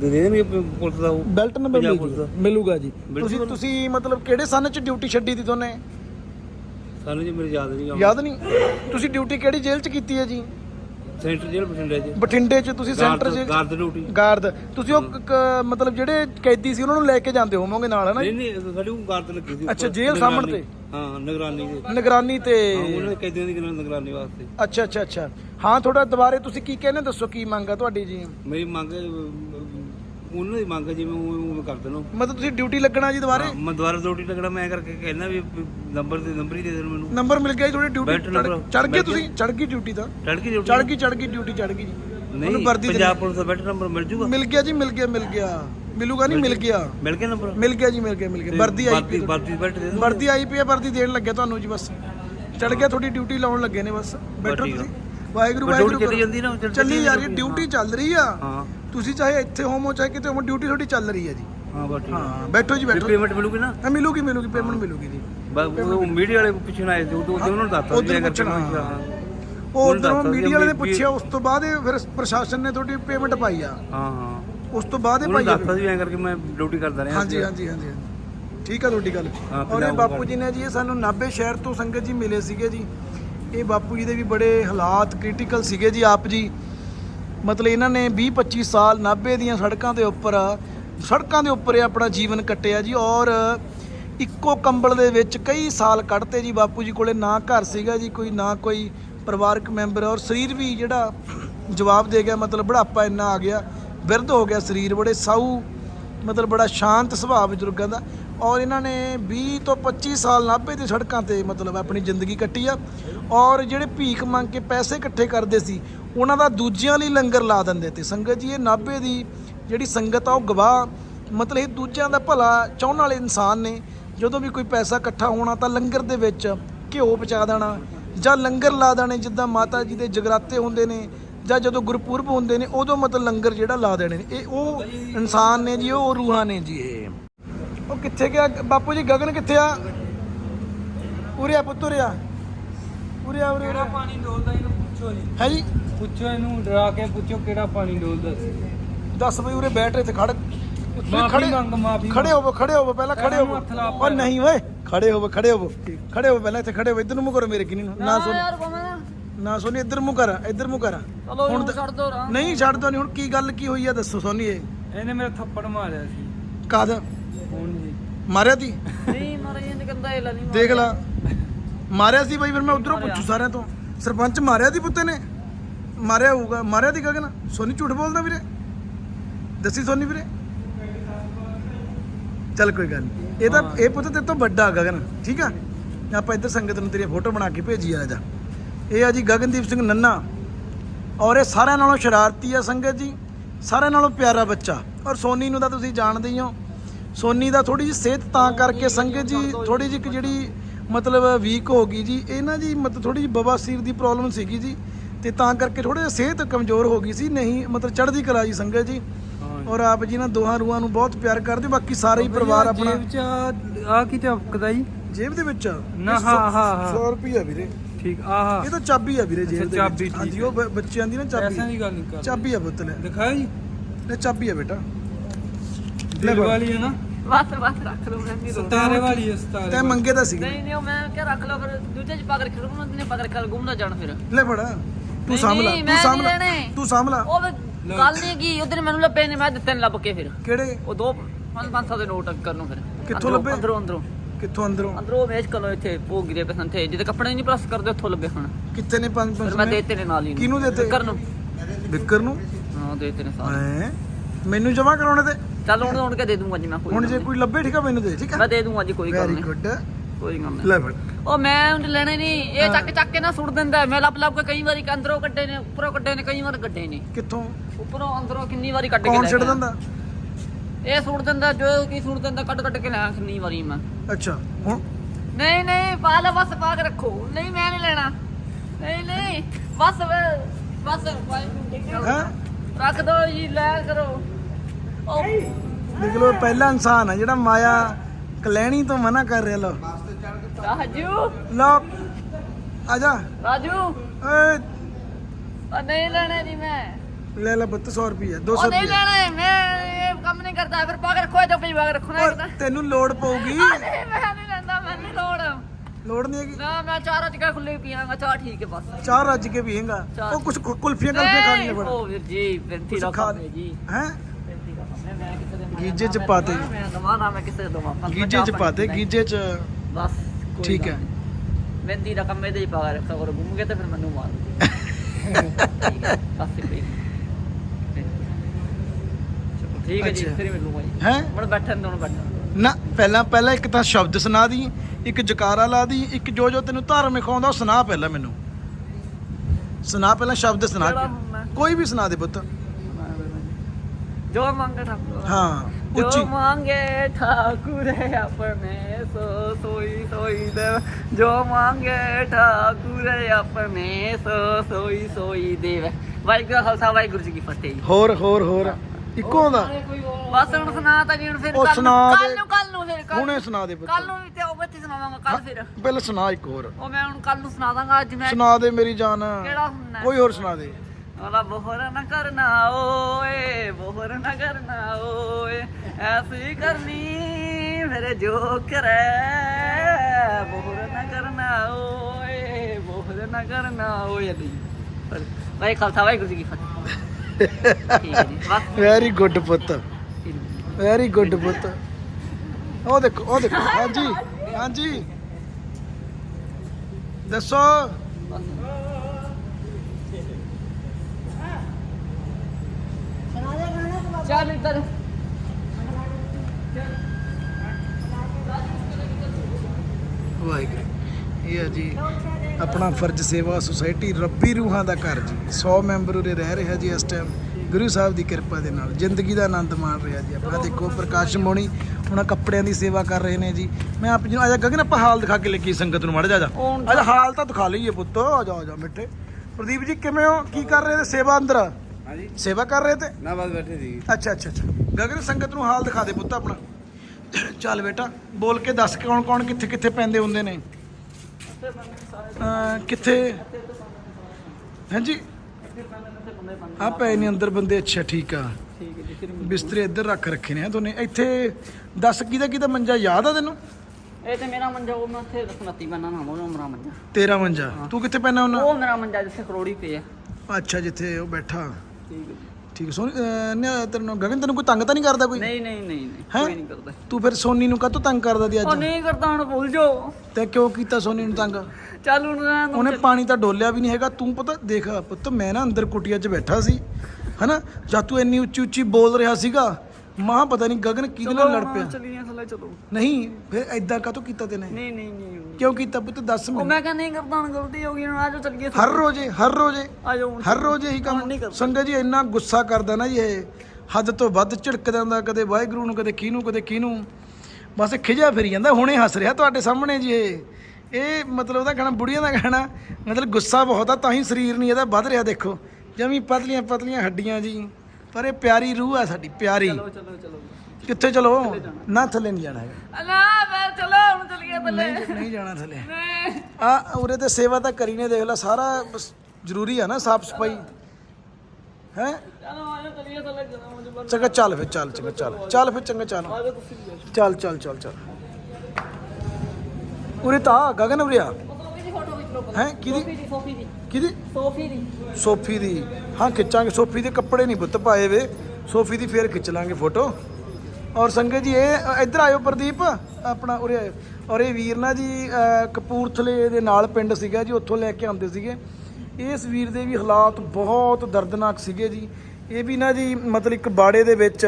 ਦੇ ਦੇਣਗੇ ਪੁਲਿਸ ਦਾ ਉਹ। ਬੈਲਟ ਨੰਬਰ ਦਾ। ਮਿਲੂਗਾ ਜੀ। ਤੁਸੀਂ ਤੁਸੀਂ ਮਤਲਬ ਕਿਹੜੇ ਸਨ ਚ ਡਿਊਟੀ ਛੱਡੀ ਤੀ ਤੁਹਾਨੇ ਸਾਨੂੰ ਜੀ ਮੇਰੇ ਯਾਦ ਨਹੀਂ ਆਉਂਦਾ। ਯਾਦ ਨਹੀਂ? ਤੁਸੀਂ ਡਿਊਟੀ ਕਿਹੜੀ ਜੇਲ੍ਹ ਚ ਕੀਤੀ ਹੈ ਜੀ? ਸੈਂਟਰ ਜੇਲ੍ਹ ਬਠਿੰਡੇ ਚ। ਬਠਿੰਡੇ ਚ ਤੁਸੀਂ centre jail guard duty. Guard ਤੁਸੀਂ ਉਹ ਕ- ਮਤਲਬ ਜਿਹੜੇ ਕੈਦੀ ਸੀ ਉਹਨਾਂ ਨੂੰ ਲੈ ਕੇ ਜਾਂਦੇ ਹੋਵੋਗੇ ਨਾਲ ਹਨਾ ਨਹੀਂ ਨਹੀਂ ਸਾਡੀ ਉਹ ਗਾਰਡ ਲੱਗੀ ਸੀ ਅੱਛਾ, ਉੱਪਰ, ਜੇਲ੍ਹ ਸਾਹਮਣੇ ਨਿਗਰਾਨੀ। ਹਾਂ ਨਿਗਰਾਨੀ ਦੇ ਨਿਗਰਾਨੀ ਤੇ। ਹਾਂ, ਉਹਨਾਂ ਨੇ ਕੈਦੀਆਂ ਦੀ ਨਿਗਰਾਨੀ ਵਾਸਤੇ। ਅੱਛਾ ਅੱਛਾ ਅੱਛਾ। ਹਾਂ ਥੋੜਾ ਦੁਬਾਰੇ ਤੁਸੀਂ ਕੀ ਕਹਿੰਦੇ ਦੱਸੋ ਕੀ ਮੰਗ ਆ ਤੁਹਾਡੀ ਜੀ? ਮੇਰੀ ਮੰਗ ਅਹ, ਉਹਨਾਂ ਦੀ ਮੰਗ ਜਿਵੇਂ ਉਹ ਉਹ ਕਰ ਦੇਣ ਮਤਲਬ ਤੁਸੀਂ ਡਿਊਟੀ ਲੱਗਣਾ ਜੀ ਦੁਬਾਰੇ? ਹਾਂ, ਮੈਂ ਦੁਬਾਰਾ ਡਿਊਟੀ ਲੱਗਣਾ ਮੈਂ ਕਰਕੇ ਕਹਿਣਾ ਵੀ ਨੰਬਰ ਦੇ ਨੰਬਰ ਹੀ ਦੇ ਦੇਣ ਮੈਨੂੰ। ਨੰਬਰ ਮਿਲ ਗਿਆ ਜੀ ਤੁਹਾਡੀ ਡਿਊਟੀ ਚੜ ਗਏ ਤੁਸੀਂ? ਚੜ ਗਈ ਡਿਊਟੀ ਤਾਂ? ਚੜ ਕੇ ਡਿਊਟੀ ਚੜ ਗਈ ਚੜ ਗਈ ਡਿਊਟੀ ਚੜ ਗਈ। ਜੀ ਨਹੀਂ ਵਰਦੀ ਦੇ ਪੰਜਾਬ ਪੁਲਿਸ ਦਾ ਬੈਲਟ ਨੰਬਰ ਮਿਲ ਜੂਗਾ? ਮਿਲ ਗਿਆ ਜੀ ਮਿਲ ਗਿਆ ਮਿਲ ਗਿਆ। ਮਿਲੂਗਾ ਨਹੀਂ ਮਿਲ ਗਿਆ। ਮਿਲ ਕੇ ਨੰਬਰ ਮਿਲ ਗਿਆ ਜੀ ਮਿਲ ਗਿਆ ਮਿਲ ਗਿਆ। ਵਰਦੀ ਆਈ ਵਰਦੀ ਵਰਦੀ ਬੈਲਟ ਦੇ ਦਿਓ। ਵਰਦੀ ਆਈ ਪਈ ਹੈ ਵਰਦੀ ਦੇਣ ਲੱਗਿਆ ਤੁਹਾਨੂੰ ਜੀ ਬਸ। ਚੜ ਗਿਆ ਤੁਹਾਡੀ ਡਿਊਟੀ ਲਾਉਣ ਲੱਗੇ ਨੇ ਬਸ। ਬੈਠੋ ਠੀਕ ਆ। ਤੁਸੀਂ। ਵਾਹਿਗੁਰੂ ਡਿਊਟੀ ਵਾਹਿਗੁਰੂ ਚੱਲੀ ਕਰੋ। ਜਾਂਦੀ ਨਾ, ਚੱਲੀ ਚੱਲੀ ਜਾ ਰਹੀ ਜਾਂਦੀ ਡਿਊਟੀ ਚੱਲ ਰਹੀ ਆ। ਹਾਂ। ਤੁਸੀਂ ਚਾਹੇ ਇੱਥੇ ਹੋਮੋ ਚਾਹੇ ਕਿਤੇ ਹੋਮੋ ਡਿਊਟੀ ਤੁਹਾਡੀ ਚੱਲ ਰਹੀ ਹੈ ਜੀ। ਹਾਂ ਬਸ ਠੀਕ ਹਾਂ। ਬੈਠੋ ਜੀ ਬੈਠੋ। ਪੇਮੈਂਟ ਮਿਲੂਗੀ ਨਾ? ਹਾਂ ਮਿਲੂਗੀ ਮਿਲੂਗੀ ਪੇਮੈਂਟ ਮਿਲੂਗੀ ਜੀ। ਬਸ ਉਹ ਮੀਡੀਆ ਵਾਲੇ ਪੁੱਛਣ ਆਏ ਸੀ ਉਹ ਤੋਂ ਉਹਨਾਂ ਨੂੰ ਦੱਸਤਾ ਉੱਧਰ ਵੀ ਐਂ ਕਰਕੇ ਪੁੱਛਣਾ, ਮੈਂ ਹਾਂ। ਹਾਂ। ਉਹ ਉਹਨੂੰ ਉਧਰੋਂ ਦੱਸਤਾ ਸੀ ਮੀਡੀਆ ਵਾਲੇ ਨੇ ਵੀ- ਪੁੱਛਿਆ ਉਸ ਤੋਂ ਬਾਅਦ ਇਹ ਫਿਰ ਪ੍ਰਸ਼ਾਸਨ ਨੇ ਤੁਹਾਡੀ ਪੇਮੈਂਟ ਪਾਈ ਆ। ਹਾਂ ਹਾਂ। ਉਸ ਤੋਂ ਬਾਅਦ ਇਹ ਉਹਨੂੰ ਪਾਈ ਆ ਦੱਸਤਾ ਸੀ ਐਂ ਕਰਕੇ ਮੈਂ ਡਿਊਟੀ ਕਰਦਾ ਰਿਹਾ ਹਾਂਜੀ ਹਾਂਜੀ ਹਾਂਜੀ ਹਾਂਜੀ। ਠੀਕ ਆ ਤੁਹਾਡੀ ਗੱਲ। ਹਾਂ, ਔਰ ਇਹ ਪੰਜਾਬ ਬਾਪੂ। ਜੀ ਨੇ ਜੀ ਇਹ ਸਾਨੂੰ ਨਾਭੇ ਸ਼ਹਿਰ ਤੋਂ ਸੰਗਤ ਜੀ ਮਿਲੇ ਸੀਗੇ ਜੀ। ਇਹ ਬਾਪੂ ਜੀ ਦੇ ਵੀ ਬੜੇ ਹਾਲਾਤ ਕ੍ਰਿਟੀਕਲ ਸੀਗੇ ਜੀ ਆਪ ਜੀ। ਮਤਲਬ ਇਹਨਾਂ ਨੇ 20 25 ਸਾਲ ਨਾਭੇ ਦੀਆਂ ਸੜਕਾਂ ਦੇ ਉੱਪਰ, ਸੜਕਾਂ ਦੇ ਉੱਪਰ ਆਪਣਾ ਜੀਵਨ ਕੱਟਿਆ ਜੀ ਔਰ ਇੱਕੋ ਕੰਬਲ ਦੇ ਵਿੱਚ ਕਈ ਸਾਲ ਕੱਢਤੇ ਜੀ ਬਾਪੂ ਜੀ ਕੋਲੇ, ਨਾ ਘਰ ਸੀਗਾ ਜੀ ਕੋਈ, ਨਾ ਕੋਈ ਪਰਿਵਾਰਕ ਮੈਂਬਰ ਔਰ ਸਰੀਰ ਵੀ ਜਿਹੜਾ ਜਵਾਬ ਦੇ ਗਿਆ, ਮਤਲਬ ਬੁਢਾਪਾ ਇੰਨਾ ਆ ਗਿਆ, ਬਿਰਧ ਹੋ ਗਿਆ ਸਰੀਰ, ਬੜੇ ਸਾਊ, ਮਤਲਬ ਬੜਾ ਸ਼ਾਂਤ ਸੁਭਾਅ ਬਜ਼ੁਰਗਾਂ ਦਾ। ਔਰ ਇਹਨਾਂ ਨੇ 20 ਤੋਂ 25 ਸਾਲ ਨਾਭੇ ਦੀ ਸੜਕਾਂ ਤੇ ਮਤਲਬ ਆਪਣੀ ਜ਼ਿੰਦਗੀ ਕੱਟੀ ਆ। ਔਰ ਜਿਹੜੇ ਭੀਖ ਮੰਗ ਕੇ ਪੈਸੇ ਇਕੱਠੇ ਕਰਦੇ ਸੀ, ਉਹਨਾਂ ਦਾ ਦੂਜਿਆਂ ਲਈ ਲੰਗਰ ਲਾ ਦਿੰਦੇ ਤੇ। ਸੰਗਤ ਜੀ, ਇਹ ਨਾਭੇ ਦੀ ਜਿਹੜੀ ਸੰਗਤ ਆ, ਉਹ ਗਵਾਹ, ਮਤਲਬ ਇਹ ਦੂਜਿਆਂ ਦਾ ਭਲਾ ਚਾਹਣ ਵਾਲੇ ਇਨਸਾਨ ਨੇ। ਜਦੋਂ ਵੀ ਕੋਈ ਪੈਸਾ ਇਕੱਠਾ ਹੋਣਾ ਤਾਂ ਲੰਗਰ ਦੇ ਵਿੱਚ ਘਿਓ ਪਚਾ ਦੇਣਾ, ਜਾਂ ਲੰਗਰ ਲਾ ਦੇਣੇ, ਜਿੱਦਾਂ ਮਾਤਾ ਜੀ ਦੇ ਜਗਰਾਤੇ ਹੁੰਦੇ ਨੇ, ਜਾਂ ਜਦੋਂ ਗੁਰਪੁਰਬ ਹੁੰਦੇ ਨੇ, ਉਦੋਂ ਮਤਲਬ ਲੰਗਰ ਜਿਹੜਾ ਲਾ ਦੇਣੇ ਨੇ। ਇਹ ਉਹ ਇਨਸਾਨ ਨੇ ਜੀ, ਉਹ ਰੂਹਾਂ ਨੇ ਜੀ ਇਹ। ਉਹ ਕਿੱਥੇ ਗਿਆ? ਬਾਪੂ ਜੀ ਗਗਨ ਕਿੱਥੇ ਆ? ਉਰੇ ਆ ਪੁੱਤ ਉਰੇ ਆ। ਉਰੇ ਆ ਉਰੇ ਕਿਹੜਾ ਆ। ਪਾਣੀ ਡੋਲਦਾ ਇਹਨੂੰ ਪੁੱਛੋ ਜੀ। ਹੈ ਜੀ? ਪੁੱਛੋ ਇਹਨੂੰ ਡਰਾ ਕੇ ਪੁੱਛੋ ਕਿਹੜਾ ਪਾਣੀ ਡੋਲਦਾ ਸੀ। ਦੱਸ ਬਈ ਉਰੇ ਬੈਠ ਇੱਥੇ ਖੜ। ਮਾਫ਼ੀ ਮੰਗ, ਮਾਫ਼ੀ ਖੜੇ ਹੋਵੋ ਖੜੇ ਹੋਵੋ ਪਹਿਲਾਂ ਖੜੇ ਹੋਵੋ। ਹੱਥ ਲਾ ਉਹ ਨਹੀਂ ਓਏ ਖੜੇ ਹੋਵੋ ਖੜੇ ਹੋਵੋ। ਖੜੇ ਹੋਵੋ ਪਹਿਲਾਂ ਇੱਥੇ ਖੜੇ ਹੋਵੋ। ਇੱਧਰ ਨੂੰ ਮੂੰਹ ਕਰੋ ਮੇਰੇ ਕਿਨੀ ਨੂੰ। ਨਾ ਸੁਣ। ਯਾਰ ਨਾ ਸੋਨੀ ਇੱਧਰ ਮੂੰਹ ਕਰ ਇੱਧਰ ਮੂੰਹ ਕਰ। ਚਲੋ ਹੁਣ ਛੱਡ ਦੋ ਰਾਂ ਨਹੀਂ ਛੱਡ ਦੋ ਨਹੀਂ ਹੁਣ ਕੀ ਗੱਲ ਕੀ ਹੋਈ ਆ ਦੱਸੋ ਸੋਨੀ ਇਹ ਇਹਨੇ ਮੇਰਾ ਥੱਪੜ ਮਾਰਿਆ ਸੀ। ਕਦ ਹੁਣ ਜੀ ਮਾਰਿਆ ਤੀ? ਨਹੀਂ ਮਾਰੇ ਇਹਨੇ ਨਹੀਂ ਦੇਖ ਲਾ। ਮਾਰਿਆ। ਸੀ ਬਾਈ ਫਿਰ ਮੈਂ ਉਧਰੋਂ ਪੁੱਛੂ ਸਾਰਿਆਂ ਤੋਂ। ਸਰਪੰਚ ਮਾਰਿਆ ਦੀ ਪੁੱਤੇ ਨੇ ਮਾਰਿਆ ਹੋਊਗਾ। ਮਾਰਿਆ ਦੀ ਗਗਨ ਸੋਨੀ ਝੂਠ ਬੋਲਦਾ ਵੀਰੇ। ਦੱਸੀ ਸੋਨੀ ਵੀਰੇ। ਚੱਲ ਕੋਈ ਗੱਲ ਨਹੀਂ ਇਹ ਤਾਂ ਇਹ ਪੁੱਤ ਤੇ ਤੋਂ ਵੱਡਾ ਗਗਨ ਠੀਕ ਆ? ਆਪਾਂ ਇੱਧਰ ਸੰਗਤ ਨੂੰ ਤੇਰੀ ਫੋਟੋ ਬਣਾ ਕੇ ਭੇਜੀ ਆ ਜਾ। ਇਹ ਆ ਜੀ ਗਗਨਦੀਪ ਸਿੰਘ ਨੰਨਾ। ਔਰ ਇਹ ਸਾਰਿਆਂ ਨਾਲੋਂ ਸ਼ਰਾਰਤੀ ਆ ਸੰਗਤ ਜੀ। ਸਾਰਿਆਂ ਨਾਲੋਂ ਪਿਆਰਾ ਬੱਚਾ। ਔਰ ਸੋਨੀ ਨੂੰ ਤਾਂ ਤੁਸੀਂ ਜਾਣਦੇ ਹੀ ਹੋ। ਸੋਨੀ ਦਾ ਥੋੜੀ ਜਿਹੀ ਸਿਹਤ ਤਾਂ ਕਰਕੇ ਸੰਗਤ ਜੀ ਥੋੜੀ ਜਿਹੀ ਇੱਕ ਜਿਹੜੀ ਮਤਲਬ ਵੀਕ ਹੋ ਗਈ ਜੀ ਇਹ ਨਾ ਜੀ ਮਤਲਬ ਥੋੜੀ ਜਿਹੀ ਬਵਾਸੀਰ ਦੀ ਪ੍ਰੋਬਲਮ ਸੀਗੀ ਜੀ ਤੇ ਤਾਂ ਕਰਕੇ ਥੋੜਾ ਜਿਹਾ ਸਿਹਤ ਕਮਜ਼ੋਰ ਹੋ ਗਈ ਸੀ ਨਹੀਂ ਮਤਲਬ ਚੜ੍ਹਦੀ ਕਲਾ ਜੀ ਸੰਗਤ ਜੀ ਔਰ ਆਪ ਜੀ ਨਾ ਦੋਹਾਂ ਰੂਹਾਂ ਨੂੰ ਬਹੁਤ ਪਿਆਰ ਕਰਦੇ ਬਾਕੀ ਸਾਰੇ ਹੀ ਪਰਿਵਾਰ ਆਪਣਾ ਜੇਬ ਚ ਆ ਕੀ ਚਪਕਦਾ ਜੀ? ਜੇਬ ਦੇ ਵਿੱਚ? ਨਾ, ਹਾਂ, ਹਾਂ, ਹਾਂ। 100 ਰੁਪਿਆ ਵੀਰੇ। ਠੀਕ ਆਹ ਇਹ ਤਾਂ ਚਾਬੀ ਆ ਵੀਰੇ ਜੇਬ ਦੇ ਚਾਬੀ, ਹਾਂਜੀ ਉਹ ਬੱਚਿਆਂ ਦੀ ਨਾ ਚਾਬੀ। ਦੀ ਗੱਲ ਨਹੀਂ ਕਰ ਚਾਬੀ ਆ ਪੁੱਤ ਲੈ। ਦਿਖਾਓ ਜੀ ਇਹ ਚਾਬੀ ਆ ਬੇਟਾ। ਦਿਲ ਵਾਲੀ ਹੈ ਨਾ? ਬਸ ਬਸ ਰੱਖ ਲਓ ਮੈਂ ਨਹੀਂ ਰੋਣਾ ਸਤਾਰੇ ਵਾਲੀ ਹੈ ਸਤਾਰੇ ਤੈਂ ਮੰਗੇ ਤਾਂ ਸੀ ਨਹੀਂ ਨਹੀਂ ਉਹ ਮੈਂ ਕਿਹਾ ਰੱਖ ਲਓ ਫਿਰ ਦੂਜੇ ਚ ਪਾ ਕੇ ਰੱਖ ਲਓ ਉਹਨਾਂ ਨੇ ਪਾ ਕੇ ਰੱਖ ਲਓ ਗੁੰਮ ਨਾ ਜਾਣ ਫਿਰ। ਲੈ ਫੜ ਤੂੰ ਨਹੀਂ, ਸਾਂਭ ਲੈ ਨਹੀਂ, ਤੂੰ ਮੈਂ ਸਾਂਭ ਨਹੀਂ ਲੈ ਲੈਣੇ। ਤੂੰ ਸਾਂਭ ਲੈ। ਉਹ ਗੱਲ ਨਹੀਂ ਕੀ ਉਧਰ ਮੈਨੂੰ ਲੱਭੇ ਨੇ ਮੈਂ ਦਿੱਤੇ ਨੇ ਲੱਭ ਕੇ ਫਿਰ। ਕਿਹੜੇ? ਉਹ ਦੋ ਪੰਜ ਪੰਜ ਸੌ ਦੇ ਨੋਟ ਕਰਨ ਨੂੰ ਫਿਰ। ਕਿੱਥੋਂ ਲੱਭੇ? ਅੰਦਰੋਂ ਅੰਦਰੋਂ। ਕਿੱਥੋਂ ਅੰਦਰੋਂ? ਅੰਦਰੋਂ ਵੇਚ ਕਲੋ ਇੱਥੇ ਭੋਗ ਗਿਰੇ ਪਸੰਦ ਤੇ ਜਿਹਦੇ ਕੱਪੜੇ ਨਹੀਂ ਪ੍ਰੈਸ ਕਰਦੇ ਉੱਥੋਂ ਲੱਭੇ ਹੁਣ। ਕਿੱਥੇ ਨੇ ਪੰਜ ਫਿਰ ਪੰਜ ਮੈਂ ਦੇਤੇ ਨੇ ਨਾਲ ਹੀ ਕਿਹਨੂੰ ਦਿੱਤੇ? ਕਰਨ ਨੂੰ। ਵਿਕਰ ਨੂੰ? ਹਾਂ ਦੇਤੇ ਨੇ ਸਾਰੇ। ਹੈ? ਮੈਨੂੰ ਜਮਾ ਕਰਾਉਣੇ ਤੇ। ਚੱਲ ਹੁਣ ਹੁਣ ਕੇ ਦੇ ਦੂੰਗਾ ਜੀ ਮੈਂ ਕੋਈ ਹੁਣ ਜੇ। ਕੋਈ ਲੱਭੇ ਠੀਕ ਆ ਮੈਨੂੰ ਦੇ ਠੀਕ ਆ? ਮੈਂ ਦੇ ਦੂੰਗਾ ਜੀ ਕੋਈ ਗੱਲ ਵੈਰੀ ਨਹੀਂ। ਗੁੱਡ ਕੋਈ ਗੱਲ ਨਹੀਂ। ਲੈ ਫੜ ਉਹ ਮੈਂ ਉਹਨੇ ਲੈਣੇ ਨਹੀਂ ਇਹ ਚੱਕ ਚੱਕ ਕੇ ਨਾ ਸੁੱਟ ਦਿੰਦਾ। ਮੈਂ ਲੱਭ ਲੱਭ ਕੇ ਕਈ ਵਾਰੀ ਅੰਦਰੋਂ ਕੱਢੇ ਨੇ ਉੱਪਰੋਂ ਕੱਢੇ ਨੇ ਕਈ ਵਾਰ ਕੱਢੇ ਨੇ ਕਿੱਥੋਂ? ਉੱਪਰੋਂ ਅੰਦਰੋਂ ਕਿੰਨੀ ਵਾਰੀ ਕੱਢ ਕੇ ਕੌਣ ਲੈ ਛੱਡ। ਦਿੰਦਾ? ਇਹ ਸੁੱਟ ਦਿੰਦਾ ਜੋ ਕੀ ਸੁੱਟ ਦਿੰਦਾ ਕੱਢ ਕੱਢ ਕੇ ਲੈ ਕਿੰਨੀ ਵਾਰੀ ਮੈਂ। ਅੱਛਾ ਹੁਣ? ਨਹੀਂ ਨਹੀਂ ਪਾ ਲੈ ਬਸ ਪਾ ਕੇ ਰੱਖੋ। ਨਹੀਂ ਮੈਂ ਨਹੀਂ ਲੈਣਾ। ਨਹੀਂ ਨਹੀਂ ਬਸ ਵੇ- ਬਸ। ਹੈ? ਰੱਖ ਦੋ ਜੀ ਲੈ ਕਰੋ। ਦੇਖ ਇਹ ਪਹਿਲਾ ਇਨਸਾਨ ਆ ਜਿਹੜਾ ਮਾਇਆ ਕਲੈਣੀ ਤੋਂ ਮਨਾ ਕਰ ਰਿਹਾ ਲੋ ਰਾਜੂ। ਲੋ ਆ ਜਾ। ਰਾਜੂ। ਓਏ। ਉਹ ਨਹੀਂ ਲੈਣਾ ਜੀ ਮੈਂ। ਲੈ ਲੈ ਬੱਤ 100 ਰੁਪਏ 200 ਉਹ ਨਹੀਂ ਰੁਪਏ ਲੈਣਾ ਹੈ, ਮੈਂ ਇਹ ਕੰਮ ਨਹੀਂ ਕਰਦਾ ਫਿਰ ਪਾ ਕੇ ਰੱਖੋ ਇਹ ਤਾਂ ਪਈ ਪਾ ਕੇ ਰੱਖੋ ਨਾ ਇੱਕ ਤਾਂ ਤੈਨੂੰ ਲੋੜ ਪਊਗੀ। ਨਹੀਂ ਮੈਂ ਨਹੀਂ ਲੈਂਦਾ ਮੈਂ ਨਹੀਂ ਲੋੜ। ਲੋੜ ਨਹੀਂ ਹੈਗੀ। ਨਾ ਮੈਂ ਚਾਰ ਅੱਜ ਖੁੱਲੇ ਪੀਆਂਗਾ ਚਾਹ ਠੀਕ ਹੈ ਬਸ। ਚਾਹ ਰੱਜ ਕੇ ਪੀਏਗਾ। ਉਹ ਕੁਝ ਕੁਲਫੀਆਂ ਕਲਫੀਆਂ ਨਹੀਂ, ਉਹ ਵੀਰ ਜੀ ਕੁਛ ਖਾ ਹੈ ਜੀ। ਹੈ ਬਿੰਤੀ ਦਾ ਕੰਮ ਹੈ ਮੈਂ ਕਿਸੇ ਦੇ ਗੀਜੇ ਚ ਪਾਤੇ। ਮੈਂ ਦਵਾ ਨਾ ਮੈਂ ਕਿਸੇ ਦੇ ਦਵਾ ਬਸ ਮੈਂ ਗੀਜੇ ਚ ਪਾਤੇ। ਗੀਜੇ ਚ ਬਸ ਠੀਕ ਹੈ। ਨਹੀਂ। ਬਿੰਦੀ ਦਾ ਕੰਮ ਇਹਦੇ ਹੀ ਪਾ ਕੇ ਰੱਖਾ ਕਰੋ ਗੁੰਮ ਗਏ ਤੇ ਫਿਰ ਮੈਨੂੰ ਮਾਰ ਦਿਓ। ਠੀਕ ਹੈ, ਜੀ। ਫਿਰ ਮਿਲੂਗਾ ਜੀ ਹੈ ਹੁਣ ਬੈਠਣ ਦੋਨੋਂ ਬੈਠਣ ਨਾ ਪਹਿਲਾਂ ਪਹਿਲਾਂ ਇੱਕ ਤਾਂ ਸ਼ਬਦ ਸੁਣਾ ਦੀ ਇੱਕ ਜਕਾਰਾ ਲਾ ਦੀ ਇੱਕ ਜੋ ਜੋ ਤੈਨੂੰ ਧਾਰਮਿਕ ਆਉਂਦਾ ਉਹ ਸੁਣਾ ਪਹਿਲਾਂ ਮੈਨੂੰ ਸੁਣਾ ਪਹਿਲਾਂ ਸ਼ਬਦ ਸੁਣਾ ਕੇ ਮੈਂ? ਕੋਈ ਵੀ ਸੁਣਾ ਦੇ ਪੁੱਤ ਜੋ ਮੰਗੇ ਲਓ ਹਾਂ ਉੱਚੀ। ਜੋ ਮੰਗੇ ਠਾਕੁਰ ਆਪਣੇ ਸੋ ਸੋਈ ਸੋਈ ਦੇ। ਜੋ ਮੰਗੇ ਠਾਕੁਰ ਆਪਣੇ ਸੋ ਸੋਈ ਸੋਈ ਦੇਵ ਵਾਹਿਗੁਰੂ ਖਾਲਸਾ ਵਾਹਿਗੁਰੂ ਜੀ ਕੀ ਫਤਿਹ। ਹੋਰ ਹੋਰ ਹੋਰ। ਇੱਕੋ ਆਉਂਦਾ ਬਸ ਹੁਣ ਸੁਣਾ ਤਾਂ ਜੀ ਹੁਣ ਫਿਰ ਕੱਲ ਨੂੰ ਦੇ। ਕੱਲ ਨੂੰ ਕੱਲ ਨੂੰ ਫਿਰ ਹੁਣੇ। ਸੁਣਾ ਦੇ ਕੱਲ ਨੂੰ ਵੀ ਤੇ ਉਹ ਬੱਤੀ ਸੁਣਾਵਾਂਗਾ ਕੱਲ ਫਿਰ। ਪਹਿਲਾਂ ਸੁਣਾ ਇੱਕ ਹੋਰ। ਉਹ ਮੈਂ ਹੁਣ ਕੱਲ ਨੂੰ ਸੁਣਾ ਦਾਂਗਾ ਅੱਜ ਮੈਂ ਸੁਣਾ ਦੇ ਮੇਰੀ ਜਾਨ। ਕਿਹੜਾ ਸੁਣਨਾ? ਕੋਈ ਹੋਰ ਸੁਣਾ ਦੇ। ਵਾਲਾ ਬੋਹਰ ਨਾ ਕਰਨਾ ਓਏ ਬੋਹਰ ਨਾ ਕਰਨਾ ਓਏ। ਐਸੀ ਕਰਨੀ ਮੇਰੇ ਜੋ ਕਰੇ ਬੋਹਰ ਨਾ ਕਰਨਾ ਓਏ ਬੋਹਰ ਨਾ ਕਰਨਾ ਓਏ। ਅਲੀ। ਭਾਈ ਖਾਲਸਾ ਵਾਹਿਗੁਰੂ ਜੀ ਕੀ ਫਤਿਹ। ਵੈਰੀ ਗੁੱਡ ਪੁੱਤ। ਵੈਰੀ ਗੁੱਡ ਪੁੱਤ। ਉਹ ਦੇਖੋ ਉਹ ਦੇਖੋ। ਹਾਂਜੀ ਹਾਂਜੀ। ਦੱਸੋ। ਚੱਲ ਇੱਧਰ। ਵਾਹਿਗੁਰੂ। ਇਹ ਹੈ ਜੀ ਆਪਣਾ ਫਰਜ਼ ਸੇਵਾ ਸੁਸਾਇਟੀ ਰੱਬੀ ਰੂਹਾਂ ਦਾ ਘਰ ਜੀ। 100 ਮੈਂਬਰ ਉਰੇ ਰਹਿ ਰਿਹਾ ਜੀ ਇਸ ਟਾਈਮ ਗੁਰੂ ਸਾਹਿਬ ਦੀ ਕਿਰਪਾ ਦੇ ਨਾਲ ਜ਼ਿੰਦਗੀ ਦਾ ਆਨੰਦ ਮਾਣ ਰਿਹਾ ਜੀ ਆਪਣਾ ਦੇਖੋ ਪ੍ਰਕਾਸ਼ ਮੋਣੀ ਉਹਨਾਂ ਕੱਪੜਿਆਂ ਦੀ ਸੇਵਾ ਕਰ ਰਹੇ ਨੇ ਜੀ। ਮੈਂ ਆਪ ਜੀ ਨੂੰ ਆਜਾ ਗਗਨ ਆਪਾਂ ਹਾਲ ਦਿਖਾ ਕੇ ਲੱਗੀ ਸੰਗਤ ਨੂੰ ਮੜ ਜਾ ਜਾ ਆਜਾ ਹਾਲ ਤਾਂ ਦਿਖਾ ਲਈਏ ਪੁੱਤ। ਆ ਜਾ ਆ ਜਾ ਮਿੱਠੇ। ਪ੍ਰਦੀਪ ਜੀ ਕਿਵੇਂ ਹੋ? ਕੀ ਕਰ ਰਹੇ ਤੇ ਸੇਵਾ ਅੰਦਰ? ਹਾਂਜੀ। ਸੇਵਾ ਕਰ ਰਹੇ ਤੇ? ਨਾ ਬਸ ਬੈਠੇ ਸੀ ਅੱਛਾ ਅੱਛਾ ਅੱਛਾ। ਗਗਨ ਸੰਗਤ ਨੂੰ ਹਾਲ ਦਿਖਾ ਦੇ ਪੁੱਤ ਆਪਣਾ। ਚੱਲ ਬੇਟਾ ਬੋਲ ਕੇ ਦੱਸ ਕੌਣ ਕੌਣ ਕਿੱਥੇ ਕਿੱਥੇ ਪੈਂਦੇ ਹੁੰਦੇ ਨੇ? ਅਹ ਕਿੱਥੇ? ਹਾਂਜੀ। ਆ ਪਏ ਨੇ ਅੰਦਰ ਬੰਦੇ। ਅੱਛਾ ਠੀਕ ਆ। ਠੀਕ ਹੈ ਜੀ ਫਿਰ ਬਿਸਤਰੇ ਇੱਧਰ ਰੱਖ ਰੱਖੇ ਨੇ ਦੋਨੇ। ਇੱਥੇ ਦੱਸ ਕਿਹਦਾ ਕਿਹਦਾ ਮੰਜਾ ਯਾਦ ਆ ਤੈਨੂੰ? ਇਹ ਤੇ ਮੇਰਾ ਮੰਜਾ ਉਹ ਮੈਂ ਉੱਥੇ ਰਸਮਤੀ ਬੰਨਾ ਨਾ ਉਹ ਮੇਰਾ ਮੰਜਾ। ਤੇਰਾ ਮੰਜਾ। ਤੂੰ ਕਿੱਥੇ ਪੈਣਾ ਉਹਨਾਂ ਉਹ ਮੇਰਾ ਮੰਜਾ ਜਿੱਥੇ ਕਰੋੜੀ ਪਿਆ ਅੱਛਾ ਜਿੱਥੇ ਉਹ ਬੈਠਾ। ਠੀਕ ਹੈ ਜੀ। ਠੀਕ ਸੋਨੀ ਤੈਨੂੰ ਗਗਨ ਤੈਨੂੰ ਕੋਈ ਤੰਗ ਤਾਂ ਨਹੀਂ ਕਰਦਾ ਕੋਈ ਨਹੀਂ ਨਹੀਂ ਨਹੀਂ ਨਹੀਂ ਹੈਂ? ਕੋਈ ਨਹੀਂ ਕਰਦਾ ਤੂੰ ਫਿਰ ਸੋਨੀ ਨੂੰ ਕਾਹਤੋਂ ਤੰਗ ਕਰਦਾ ਦੀ ਉਹ ਅੱਜ ਨਹੀਂ ਕਰਦਾ ਹੁਣ ਭੁੱਲ ਜਾਓ ਤੇ ਕਿਉਂ ਕੀਤਾ ਸੋਨੀ ਨੂੰ ਤੰਗ ਚੱਲ ਹੁਣ ਰਹਿਣ ਦਿਓ। ਉਹਨੇ ਪਾਣੀ ਤਾਂ ਡੋਲਿਆ ਵੀ ਨਹੀਂ ਹੈਗਾ ਤੂੰ ਪਤਾ ਦੇਖ ਪੁੱਤ ਮੈਂ ਨਾ ਅੰਦਰ ਕੁਟੀਆ 'ਚ ਬੈਠਾ ਸੀ ਹਨਾ ਜਦ ਤੂੰ ਇੰਨੀ ਉੱਚੀ ਉੱਚੀ ਬੋਲ ਰਿਹਾ ਸੀਗਾ ਮਾਂ ਪਤਾ ਨਹੀਂ ਗਗਨ ਕਿਹਦੇ ਨਾਲ ਲੜ ਪਿਆ। ਚੱਲੀਏ ਥੱਲੇ ਚਲੋ। ਨਹੀਂ ਫਿਰ ਐਦਾਂ ਕਾਹਤੋਂ ਕੀਤਾ ਤੈਨੇ? ਨਹੀਂ ਨਹੀਂ ਨਹੀਂ ਕਿਉਂ ਕੀਤਾ ਪੁੱਤ? ਦੱਸ ਉਹ ਮੈਨੂੰ। ਮੈਂ ਕਹਿੰਦਾ ਨਹੀਂ ਕਰਦਾ ਹੁਣ ਗਲਤੀ ਹੋ ਗਈ ਹੁਣ ਆਜੋ ਚੱਲੀਏ ਹਰ ਰੋਜ਼ੇ ਹਰ ਰੋਜ਼ੇ ਆਜੋ ਹੁਣ। ਹਰ ਰੋਜ਼ ਇਹੀ ਕੰਮ। ਹੁਣ ਨਹੀਂ ਕਰਦਾ। ਸੰਗਤ ਜੀ ਇੰਨਾ ਗੁੱਸਾ ਕਰਦਾ ਨਾ ਜੀ ਇਹ। ਹੱਦ ਤੋਂ ਵੱਧ ਝਿੜਕ ਜਾਂਦਾ ਕਦੇ ਵਾਹਿਗੁਰੂ ਨੂੰ ਕਦੇ ਕਿਹਨੂੰ ਕਦੇ ਕਿਹਨੂੰ ਬਸ ਖਿਜਾ ਫਿਰੀ ਜਾਂਦਾ ਹੁਣੇ ਹੱਸ ਰਿਹਾ ਤੁਹਾਡੇ ਸਾਹਮਣੇ ਜੀ ਇਹ। ਇਹ ਮਤਲਬ ਉਹਦਾ ਕਹਿਣਾ ਬੁੜੀਆਂ ਦਾ ਕਹਿਣਾ ਮਤਲਬ ਗੁੱਸਾ ਬਹੁਤ ਆ ਤਾਂ ਹੀ ਸਰੀਰ ਨਹੀਂ ਇਹਦਾ ਵੱਧ ਰਿਹਾ ਦੇਖੋ। ਜਮੀ ਪਤਲੀਆਂ ਪਤਲੀਆਂ ਹੱਡੀਆਂ ਜੀ। ਪਰ ਇਹ ਪਿਆਰੀ ਰੂਹ ਆ ਸਾਡੀ ਪਿਆਰੀ। ਚਲੋ ਚਲੋ ਚਲੋ। ਕਿੱਥੇ ਚਲੋ? ਨਾ ਥੱਲੇ ਨਹੀਂ ਜਾਣਾ ਹੈਗਾ। ਅਲਾ ਮੈਂ ਚਲੋ ਹੁਣ ਚੱਲੀਏ ਥੱਲੇ। ਨਹੀਂ ਨਹੀਂ ਜਾਣਾ ਥੱਲੇ। ਨਹੀਂ। ਆ ਉਰੇ ਤੇ ਸੇਵਾ ਤਾਂ ਕਰੀ ਨੇ ਦੇਖ ਲੈ ਸਾਰਾ ਬਸ ਜ਼ਰੂਰੀ ਆ ਨਾ ਸਾਫ਼ ਸਫ਼ਾਈ। ਹੈ? ਚਲੋ ਆਜੋ ਚੱਲੀਏ ਥੱਲੇ ਚੰਗਾ ਚੱਲ ਫਿਰ ਚੱਲ ਚੰਗਾ ਚੱਲ। ਚੱਲ ਫਿਰ ਚੰਗਾ ਚੱਲ। ਚੱਲ ਚੱਲ ਚੱਲ ਚੱਲ। ਉਰੇ ਤਾਂ ਗਗਨ ਉਰੇ ਆ। ਹੈ ਕਿਹਦੀ? ਸੋਫੀ ਦੀ। ਕਿਹਦੀ? ਸੋਫੀ ਦੀ। ਸੋਫੀ ਦੀ। ਹਾਂ ਖਿੱਚਾਂਗੇ। ਸੋਫੀ ਦੇ ਕੱਪੜੇ ਨਹੀਂ ਬੁੱਤ ਪਾਏ ਵੇ। ਸੋਫੀ ਦੀ ਫੇਰ ਖਿੱਚ ਲਾਂਗੇ ਫੋਟੋ। ਔਰ ਸੰਗਤ ਜੀ ਇਹ ਇੱਧਰ ਆਇਓ ਪ੍ਰਦੀਪ। ਆਪਣਾ ਉਰੇ ਆਇਓ। ਔਰ ਇਹ ਵੀਰ ਨਾ ਜੀ ਕਪੂਰਥਲੇ ਦੇ ਨਾਲ ਪਿੰਡ ਸੀਗਾ ਜੀ ਉੱਥੋਂ ਲੈ ਕੇ ਆਉਂਦੇ ਸੀਗੇ। ਇਸ ਵੀਰ ਦੇ ਵੀ ਹਾਲਾਤ ਬਹੁਤ ਦਰਦਨਾਕ ਸੀਗੇ ਜੀ। ਇਹ ਵੀ ਨਾ ਜੀ ਮਤਲਬ ਇੱਕ ਬਾੜੇ ਦੇ ਵਿੱਚ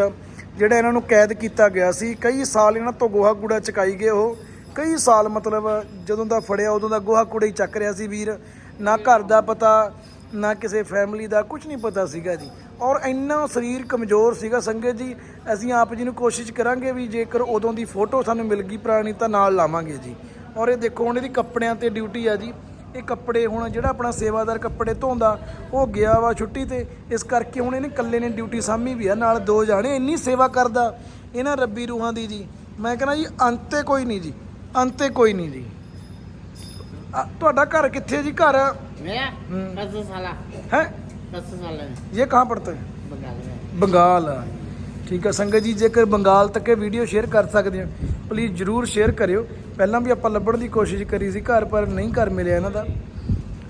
ਜਿਹੜਾ ਇਹਨਾਂ ਨੂੰ ਕੈਦ ਕੀਤਾ ਗਿਆ ਸੀ। ਕਈ ਸਾਲ ਇਹਨਾਂ ਤੋਂ ਗੋਹਾ ਕੂੜਾ ਚਕਾਈ ਗਏ ਉਹ। ਕਈ ਸਾਲ ਮਤਲਬ ਜਦੋਂ ਦਾ ਫੜਿਆ ਉਦੋਂ ਦਾ ਗੋਹਾ ਕੂੜਾ ਹੀ ਚੱਕ ਰਿਹਾ ਸੀ ਵੀਰ। ਨਾ ਘਰ ਦਾ ਪਤਾ, ਨਾ ਕਿਸੇ ਫੈਮਿਲੀ ਦਾ ਕੁਝ ਨਹੀਂ ਪਤਾ ਸੀਗਾ ਜੀ। ਔਰ ਇੰਨਾ ਸਰੀਰ ਕਮਜ਼ੋਰ ਸੀਗਾ ਸੰਗਤ ਜੀ, ਅਸੀਂ ਆਪ ਜੀ ਨੂੰ ਕੋਸ਼ਿਸ਼ ਕਰਾਂਗੇ ਵੀ ਜੇਕਰ ਉਦੋਂ ਦੀ ਫੋਟੋ ਸਾਨੂੰ ਮਿਲ ਗਈ ਪੁਰਾਣੀ ਤਾਂ ਨਾਲ ਲਾਵਾਂਗੇ ਜੀ। ਔਰ ਇਹ ਦੇਖੋ, ਹੁਣ ਇਹਦੀ ਕੱਪੜਿਆਂ ਤੇ ਡਿਊਟੀ ਆ ਜੀ। ਇਹ ਕੱਪੜੇ ਹੁਣ ਜਿਹੜਾ ਆਪਣਾ ਸੇਵਾਦਾਰ ਕੱਪੜੇ ਧੋਂਦਾ, ਉਹ ਗਿਆ ਵਾ ਛੁੱਟੀ ਤੇ। ਇਸ ਕਰਕੇ ਹੁਣ ਇਹਨੇ ਇਕੱਲੇ ਨੇ ਡਿਊਟੀ ਸਾਂਭੀ ਵੀ ਆ, ਨਾਲ ਦੋ ਜਾਣੇ, ਇੰਨੀ ਸੇਵਾ ਕਰਦਾ। ਇਹਨਾਂ ਰੱਬੀ ਰੂਹਾਂ ਦੀ ਜੀ। ਮੈਂ ਕਹਿੰਦਾ ਜੀ, ਅੰਤੇ ਕੋਈ ਨਹੀਂ ਜੀ। ਅੰਤੇ ਕੋਈ ਨਹੀਂ ਜੀ। ਆ, ਤੁਹਾਡਾ ਘਰ ਕਿੱਥੇ ਜੀ ਘਰ मेरा हम्म। दस साल है दस साल है ये कहाँ पड़ता है बंगाल में ਬੰਗਾਲ ਠੀਕ ਆ ਸੰਗਤ ਜੀ ਜੇਕਰ ਬੰਗਾਲ ਤੱਕ ਇਹ ਵੀਡੀਓ ਸ਼ੇਅਰ ਕਰ ਸਕਦੇ ਹੋ ਪਲੀਜ਼ ਜਰੂਰ ਸ਼ੇਅਰ ਕਰਿਓ ਪਹਿਲਾਂ ਵੀ ਆਪਾਂ ਲੱਭਣ ਦੀ ਕੋਸ਼ਿਸ਼ ਕਰੀ ਸੀ ਘਰ ਪਰ ਨਹੀਂ ਘਰ ਮਿਲਿਆ ਇਹਨਾਂ ਦਾ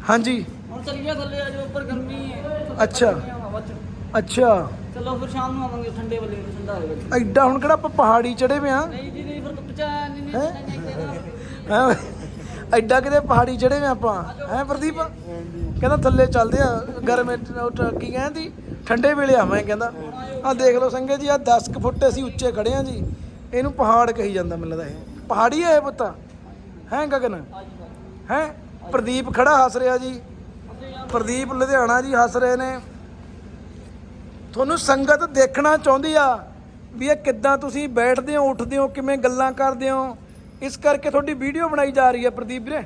ਹਾਂਜੀ ਹੁਣ ਚੱਲੀਏ ਥੱਲੇ ਆਜੋ ਉੱਪਰ ਗਰਮੀ ਹੈ ਅੱਛਾ ਹਵਾ ਚ ਅੱਛਾ ਚਲੋ ਫਿਰ ਸ਼ਾਮ ਨੂੰ ਆਵਾਂਗੇ ਠੰਡੇ ਵੇਲੇ ਠੰਡਾ ਹੋਏਗਾ ਐਡਾ ਹੁਣ ਕਿਹੜਾ ਆਪਾਂ ਪਹਾੜੀ ਚੜੇ ਵੇ ਆ ਨਹੀਂ ਜੀ ਨਹੀਂ ਫਿਰ ਧੁੱਪ ਚ ਨਹੀਂ ਨਹੀਂ ਹੈਂ? ਨਹੀਂ ਨਹੀਂ ਨਹੀਂ ਹੈਂ? ਐਡਾ ਕਿਤੇ ਪਹਾੜੀ ਚੜੇ ਵੇ ਆਪਾਂ, ਹੈ ਪ੍ਰਦੀਪ? ਕਹਿੰਦਾ ਥੱਲੇ ਚੱਲਦੇ ਆ, ਗਰਮੇ ਕੀ ਕਹਿੰਦੀ, ਠੰਡੇ ਵੇਲੇ ਆਵਾਂ ਕਹਿੰਦਾ। ਆ ਦੇਖ ਲਓ ਸੰਗਤ ਜੀ ਆ 10 ਕੁ ਫੁੱਟ ਅਸੀਂ ਉੱਚੇ ਖੜੇ ਆ ਜੀ। ਇਹਨੂੰ ਪਹਾੜ ਕਹੀ ਜਾਂਦਾ ਮੈਨੂੰ ਲੱਗਦਾ ਇਹ। ਪਹਾੜੀ ਹੈ ਇਹ ਪੁੱਤ। ਹੈ ਗਗਨ? ਹੈ? ਪ੍ਰਦੀਪ ਖੜਾ ਹੱਸ ਰਿਹਾ ਜੀ। ਪ੍ਰਦੀਪ ਲੁਧਿਆਣਾ ਜੀ ਹੱਸ ਰਹੇ ਨੇ। ਤੁਹਾਨੂੰ ਸੰਗਤ ਦੇਖਣਾ ਚਾਹੁੰਦੀ ਆ ਵੀ ਇਹ ਕਿੱਦਾਂ ਤੁਸੀਂ ਬੈਠਦੇ ਹੋ, ਉੱਠਦੇ ਹੋ, ਕਿਵੇਂ ਗੱਲਾਂ ਕਰਦੇ ਹੋ? ਇਸ ਕਰਕੇ ਤੁਹਾਡੀ ਵੀਡੀਓ ਬਣਾਈ ਜਾ ਰਹੀ ਹੈ ਪ੍ਰਦੀਪ ਵੀਰੇ।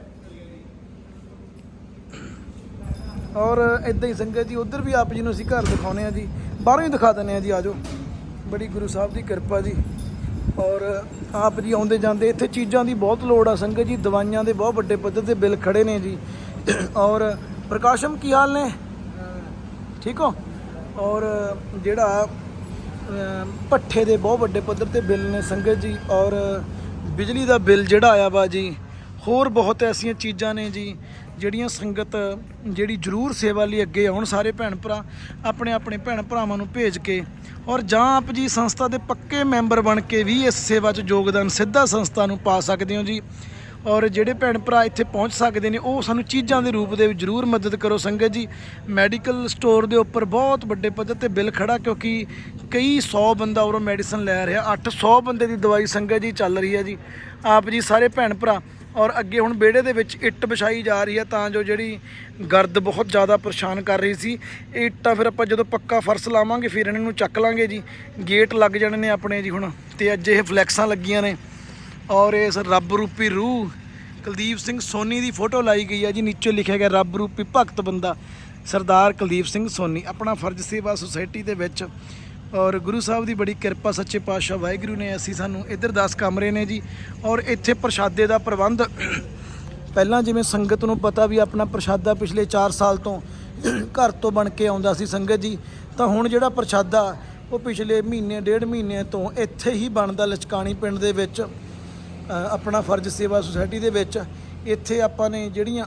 ਔਰ ਇਦਾਂ ਹੀ ਸੰਗਤ ਜੀ ਉਧਰ ਵੀ ਆਪ ਜੀ ਨੂੰ ਅਸੀਂ ਘਰ ਦਿਖਾਉਨੇ ਆ ਜੀ। ਬਾਹਰੋਂ ਹੀ ਦਿਖਾ ਦਿੰਦੇ ਆ ਜੀ ਆਜੋ ਬੜੀ ਗੁਰੂ ਸਾਹਿਬ ਦੀ ਕਿਰਪਾ ਜੀ। ਔਰ ਆਪ ਜੀ ਆਉਂਦੇ ਜਾਂਦੇ ਇੱਥੇ ਚੀਜ਼ਾਂ ਦੀ ਬਹੁਤ ਲੋੜ ਆ ਸੰਗਤ ਜੀ ਦਵਾਈਆਂ ਦੇ ਬਹੁਤ ਵੱਡੇ ਪੱਧਰ ਤੇ ਬਿੱਲ ਖੜੇ ਨੇ ਜੀ। ਔਰ ਪ੍ਰਕਾਸ਼ਮ ਕੀ ਹਾਲ ਨੇ? ਠੀਕ ਹੋ? ਔਰ ਜਿਹੜਾ ਅਮ, ਭੱਠੇ ਦੇ ਬਹੁਤ ਵੱਡੇ ਪੱਧਰ ਤੇ ਬਿੱਲ ਨੇ ਸੰਗਤ ਜੀ। ਔਰ ਬਿਜਲੀ ਦਾ ਬਿੱਲ ਜਿਹੜਾ ਆਇਆ ਵਾ ਜੀ, ਹੋਰ ਬਹੁਤ ਐਸੀਆਂ ਚੀਜ਼ਾਂ ਨੇ ਜੀ, ਜਿਹੜੀਆਂ ਸੰਗਤ, ਜਿਹੜੀ ਜ਼ਰੂਰ ਸੇਵਾ ਲਈ ਅੱਗੇ ਆਉਣ ਸਾਰੇ ਭੈਣ ਭਰਾ, ਆਪਣੇ ਆਪਣੇ ਭੈਣ ਭਰਾਵਾਂ ਨੂੰ ਭੇਜ ਕੇ, ਔਰ ਜਾਂ ਆਪ ਜੀ ਸੰਸਥਾ ਦੇ ਪੱਕੇ ਮੈਂਬਰ ਬਣ ਕੇ ਵੀ ਇਸ ਸੇਵਾ 'ਚ ਯੋਗਦਾਨ ਸਿੱਧਾ ਸੰਸਥਾ ਨੂੰ ਪਾ ਸਕਦੇ ਹੋ ਜੀ। ਔਰ ਜਿਹੜੇ ਭੈਣ ਭਰਾ ਇੱਥੇ ਪਹੁੰਚ ਸਕਦੇ ਨੇ, ਉਹ ਸਾਨੂੰ ਚੀਜ਼ਾਂ ਦੇ ਰੂਪ ਦੇ ਵਿੱਚ ਜ਼ਰੂਰ ਮਦਦ ਕਰੋ ਸੰਗਤ ਜੀ। ਮੈਡੀਕਲ ਸਟੋਰ ਦੇ ਉੱਪਰ ਬਹੁਤ ਵੱਡੇ ਪੱਧਰ ਤੇ ਬਿੱਲ ਖੜਾ, ਕਿਉਂਕਿ ਕਈ 100 ਬੰਦਾ ਉਰੋਂ ਮੈਡੀਸਨ ਲੈ ਰਿਹਾ। 800 ਬੰਦੇ ਦੀ ਦਵਾਈ ਸੰਗਤ ਜੀ ਚੱਲ ਰਹੀ ਹੈ ਜੀ। ਆਪ ਜੀ ਸਾਰੇ ਭੈਣ ਭਰਾ ਔਰ ਅੱਗੇ ਹੁਣ ਵਿਹੜੇ ਦੇ ਵਿੱਚ ਇੱਟ ਵਿਛਾਈ ਜਾ ਰਹੀ ਹੈ, ਤਾਂ ਜੋ ਜਿਹੜੀ ਗਰਦ ਬਹੁਤ ਜ਼ਿਆਦਾ ਪਰੇਸ਼ਾਨ ਕਰ ਰਹੀ ਸੀ। ਇਹ ਇੱਟਾਂ ਫਿਰ ਆਪਾਂ ਜਦੋਂ ਪੱਕਾ ਫਰਸ਼ ਲਾਵਾਂਗੇ, ਫਿਰ ਇਹਨਾਂ ਨੂੰ ਚੱਕ ਲਾਂਗੇ ਜੀ। ਗੇਟ ਲੱਗ ਜਾਣੇ ਨੇ ਆਪਣੇ ਜੀ ਹੁਣ, ਤੇ ਅੱਜ ਇਹ ਫਲੈਕਸਾਂ ਲੱਗੀਆਂ ਨੇ। ਔਰ ਇਸ ਰੱਬ ਰੂਪੀ ਰੂਹ ਕੁਲਦੀਪ ਸਿੰਘ ਸੋਨੀ ਦੀ ਫੋਟੋ ਲਾਈ ਗਈ ਹੈ ਜੀ। ਨੀਚੇ ਲਿਖਿਆ ਗਿਆ ਰੱਬ ਰੂਪੀ ਭਗਤ ਬੰਦਾ ਸਰਦਾਰ ਕੁਲਦੀਪ ਸਿੰਘ ਸੋਨੀ। ਆਪਣਾ ਫਰਜ਼ ਸੇਵਾ ਸੁਸਾਇਟੀ ਦੇ ਵਿੱਚ। ਔਰ ਗੁਰੂ ਸਾਹਿਬ ਦੀ ਬੜੀ ਕਿਰਪਾ, ਸੱਚੇ ਪਾਤਸ਼ਾਹ ਵਾਹਿਗੁਰੂ ਨੇ ਅਸੀਂ ਸਾਨੂੰ ਇੱਧਰ 10 ਕਮਰੇ ਨੇ ਜੀ। ਔਰ ਇੱਥੇ ਪ੍ਰਸ਼ਾਦੇ ਦਾ ਪ੍ਰਬੰਧ ਪਹਿਲਾਂ ਜਿਵੇਂ ਸੰਗਤ ਨੂੰ ਪਤਾ ਵੀ ਆਪਣਾ ਪ੍ਰਸ਼ਾਦਾ ਪਿਛਲੇ 4 ਸਾਲ ਤੋਂ ਘਰ ਤੋਂ ਬਣ ਕੇ ਆਉਂਦਾ ਸੀ ਸੰਗਤ ਜੀ, ਤਾਂ ਹੁਣ ਜਿਹੜਾ ਪ੍ਰਸ਼ਾਦਾ ਉਹ ਪਿਛਲੇ ਮਹੀਨੇ, ਡੇਢ ਮਹੀਨੇ ਤੋਂ ਇੱਥੇ ਹੀ ਬਣਦਾ ਲਚਕਾਣੀ ਪਿੰਡ ਦੇ ਵਿੱਚ। ਆਪਣਾ ਫਰਜ਼ ਸੇਵਾ ਸੁਸਾਇਟੀ ਦੇ ਵਿੱਚ। ਇੱਥੇ ਆਪਾਂ ਨੇ ਜਿਹੜੀਆਂ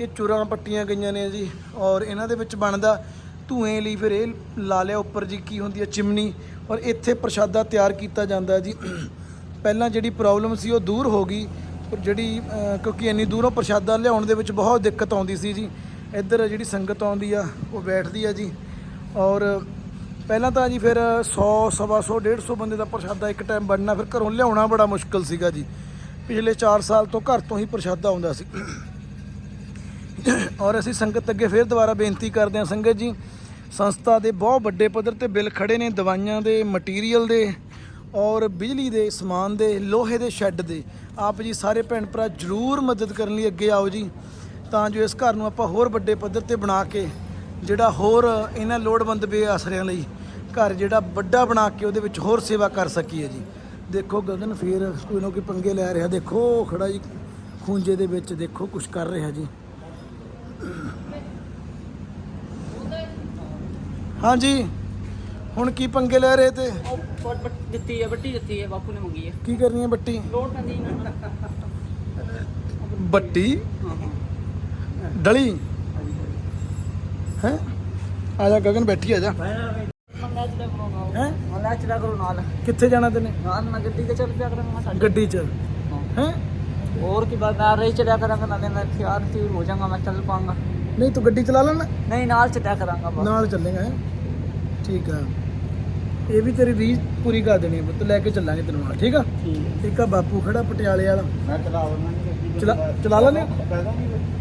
ਇਹ ਚੁਰਾਂ ਪੱਟੀਆਂ ਗਈਆਂ ਨੇ ਜੀ, ਔਰ ਇਹਨਾਂ ਦੇ ਵਿੱਚ ਬਣਦਾ ਧੂਏ ਲਈ ਫਿਰ ਇਹ ਲਾ ਲਿਆ ਉੱਪਰ ਜੀ, ਕੀ ਹੁੰਦੀ ਹੈ ਚਿਮਨੀ, ਔਰ ਇੱਥੇ ਪ੍ਰਸ਼ਾਦਾ ਤਿਆਰ ਕੀਤਾ ਜਾਂਦਾ ਜੀ। ਪਹਿਲਾਂ ਜਿਹੜੀ ਪ੍ਰੋਬਲਮ ਸੀ ਉਹ ਦੂਰ ਹੋ ਗਈ, ਪਰ ਜਿਹੜੀ ਕਿਉਂਕਿ ਇੰਨੀ ਦੂਰੋਂ ਪ੍ਰਸ਼ਾਦਾ ਲਿਆਉਣ ਦੇ ਵਿੱਚ ਬਹੁਤ ਦਿੱਕਤ ਆਉਂਦੀ ਸੀ ਜੀ। ਇੱਧਰ ਜਿਹੜੀ ਸੰਗਤ ਆਉਂਦੀ ਆ, ਉਹ ਬੈਠਦੀ ਆ ਜੀ, ਔਰ ਪਹਿਲਾਂ ਤਾਂ ਜੀ ਫਿਰ 100 ਸਵਾ 100 150 ਬੰਦੇ ਦਾ ਪ੍ਰਸ਼ਾਦਾ ਇੱਕ ਟਾਈਮ ਬਣਨਾ, ਫਿਰ ਘਰੋਂ ਲਿਆਉਣਾ ਬੜਾ ਮੁਸ਼ਕਲ ਸੀਗਾ ਜੀ। ਪਿਛਲੇ 4 ਸਾਲ ਤੋਂ ਘਰ ਤੋਂ ਹੀ ਪ੍ਰਸ਼ਾਦਾ ਆਉਂਦਾ ਸੀ। ਔਰ ਅਸੀਂ ਸੰਗਤ ਅੱਗੇ ਫਿਰ ਦੁਬਾਰਾ ਬੇਨਤੀ ਕਰਦੇ ਹਾਂ, ਸੰਗਤ ਜੀ, ਸੰਸਥਾ ਦੇ ਬਹੁਤ ਵੱਡੇ ਪੱਧਰ ਤੇ ਬਿੱਲ ਖੜੇ ਨੇ, ਦਵਾਈਆਂ ਦੇ ਮਟੀਰੀਅਲ ਦੇ, ਔਰ ਬਿਜਲੀ ਦੇ, ਸਮਾਨ ਦੇ, ਲੋਹੇ ਦੇ ਸ਼ੈੱਡ ਦੇ। ਆਪ ਜੀ ਸਾਰੇ ਭੈਣ ਭਰਾ ਜਰੂਰ ਮਦਦ ਕਰਨ ਲਈ ਅੱਗੇ ਆਓ ਜੀ। ਤਾਂ ਜੋ ਇਸ ਘਰ ਨੂੰ ਆਪਾਂ ਹੋਰ ਵੱਡੇ ਪੱਧਰ ਤੇ ਬਣਾ ਕੇ ਜਿਹੜਾ ਹੋਰ ਇਹਨਾਂ ਲੋੜਵੰਦ ਬੇਆਸਰਿਆਂ ਲਈ ਘਰ ਜਿਹੜਾ ਵੱਡਾ ਬਣਾ ਕੇ ਉਹਦੇ ਵਿੱਚ ਹੋਰ ਸੇਵਾ ਕਰ ਸਕੀਏ ਜੀ। ਦੇਖੋ ਗਗਨ ਫੇਰ ਕੋਈ ਨਾ ਕੋਈ ਪੰਗੇ ਲੈ ਰਿਹਾ। ਦੇਖੋ ਖੜਾ ਜੀ ਖੂੰਜੇ ਦੇ ਵਿੱਚ ਦੇਖੋ ਕੁਝ ਕਰ ਰਿਹਾ ਜੀ। ਹਾਂਜੀ ਹੁਣ ਕੀ ਪੰਗੇ ਲੈ ਰਹੇ ਤੇ? ਦਿੱਤੀ ਹੈ ਬੱਟੀ ਦਿੱਤੀ ਹੈ ਬਾਪੂ ਨੇ ਮੰਗੀ ਹੈ ਕੀ ਕਰਨੀ ਹੈ ਬੱਟੀ ਲੋੜ ਪੈਂਦੀ ਬੱਟੀ ਡਲੀ? ਹੈ? ਆ ਜਾ ਗਗਨ ਬੈਠੀ ਆ ਜਾ। ਕਿੱਥੇ ਜਾਣਾ ਤੈਨੇ? ਨਾਲ ਗੱਡੀ ਤੇ ਚੱਲ ਹੋਰ ਕੀ ਬਾਤ ਮੈਂ ਰਹੀ ਚੜਿਆ ਕਰਾਂਗਾ ਨਾਲੇ ਮੈਂ ਖਿਆਲ ਤੇ ਹੋ ਜਾਵਾਂਗਾ ਮੈਂ ਚੱਲ ਪਾਂਗਾ। ਨਹੀਂ ਤੂੰ ਗੱਡੀ ਚਲਾ ਲੈਣਾ? ਨਹੀਂ ਨਾਲ ਚੜਿਆ ਕਰਾਂਗਾ ਨਾਲ ਚੱਲੇਗਾ ਹੈਂ? ਠੀਕ ਆ। ਇਹ ਵੀ ਤੇਰੀ ਰੀਝ ਪੂਰੀ ਕਰ ਦੇਣੀ ਪੁੱਤ ਲੈ ਕੇ ਚੱਲਾਂਗੇ ਤੈਨੂੰ ਨਾਲ ਠੀਕ ਆ? ਠੀਕ। ਆ ਬਾਪੂ ਖੜਾ ਪਟਿਆਲੇ ਵਾਲਾ। ਮੈਂ ਚਲਾ ਲੈਣਾ ਚਲਾ ਚਲਾ ਲੈਣੇ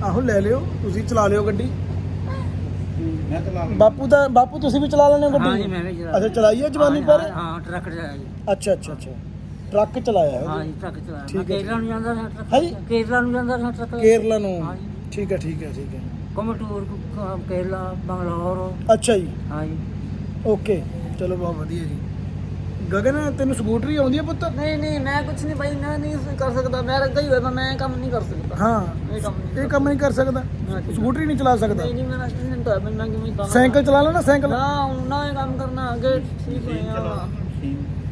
ਆਹੋ ਲੈ ਲਿਓ ਤੁਸੀਂ ਚਲਾ ਲਿਓ ਗੱਡੀ। ਮੈਂ ਬਾਪੂ ਦਾ ਬਾਪੂ ਤੁਸੀਂ ਵੀ ਚਲਾ ਲੈਣੇ ਗੱਡੀ? ਹਾਂ ਜੀ ਮੈਂ ਵੀ ਚਲਾ ਅੱਛਾ ਚਲਾਈ ਹੈ ਜਵਾਨੀ ਪਰ? ਹਾਂ ਟਰੱਕ ਚਲਾਇਆ ਜੀ। ਅੱਛਾ ਅੱਛਾ ਅੱਛਾ। ਟਰੱਕ ਚਲਾਇਆ ਹਾਂ ਜੀ ਟਰੱਕ ਚਲਾਇਆ। ਕੇਰਲਾ ਨੂੰ ਜਾਂਦਾ ਸਾਂ ਟਰੱਕ ਕੇਰਲਾ ਨੂੰ ਜਾਂਦਾ ਸਾਂ ਟਰੱਕ ਕੇਰਲਾ ਨੂੰ? ਠੀਕ ਹੈ ਠੀਕ ਹੈ ਠੀਕ ਹੈ। ਕੋਮਟੂਰ ਕੇਰਲਾ ਬੰਗਲੌਰ। ਅੱਛਾ ਜੀ। ਹਾਂ ਜੀ। ਓਕੇ ਚਲੋ ਬਹੁਤ ਵਧੀਆ ਜੀ। ਗਗਨ ਤੈਨੂੰ ਸਕੂਟਰੀ ਆਉਂਦੀ ਹੈ ਪੁੱਤ? ਨਹੀਂ ਨਹੀਂ ਮੈਂ ਕੁਝ ਨਹੀਂ ਭਾਈ ਮੈਂ ਨਹੀਂ ਕਰ ਸਕਦਾ ਮੈਂ ਰੱਗਾ ਹੀ ਹੋਇਆ ਮੈਂ ਕੰਮ ਨਹੀਂ ਕਰ ਸਕਦਾ। ਹਾਂ ਇਹ ਕੰਮ ਨਹੀਂ ਇਹ ਕੰਮ ਨਹੀਂ ਕਰ ਸਕਦਾ। ਹਾਂ। ਸਕੂਟਰੀ ਨਹੀਂ ਚਲਾ ਸਕਦਾ। ਨਹੀਂ ਨਹੀਂ ਮੈਂ ਐਕਸੀਡੈਂਟ ਹੋਇਆ ਮੈਂ ਕਿਵੇਂ ਸਾਈਕਲ ਚਲਾ ਲੈਣਾ ਸਾਈਕਲ? ਨਾ ਨਾ ਇਹ ਕੰਮ ਕਰਨਾ ਅੱਗੇ ਠੀਕ ਹੋਇਆ।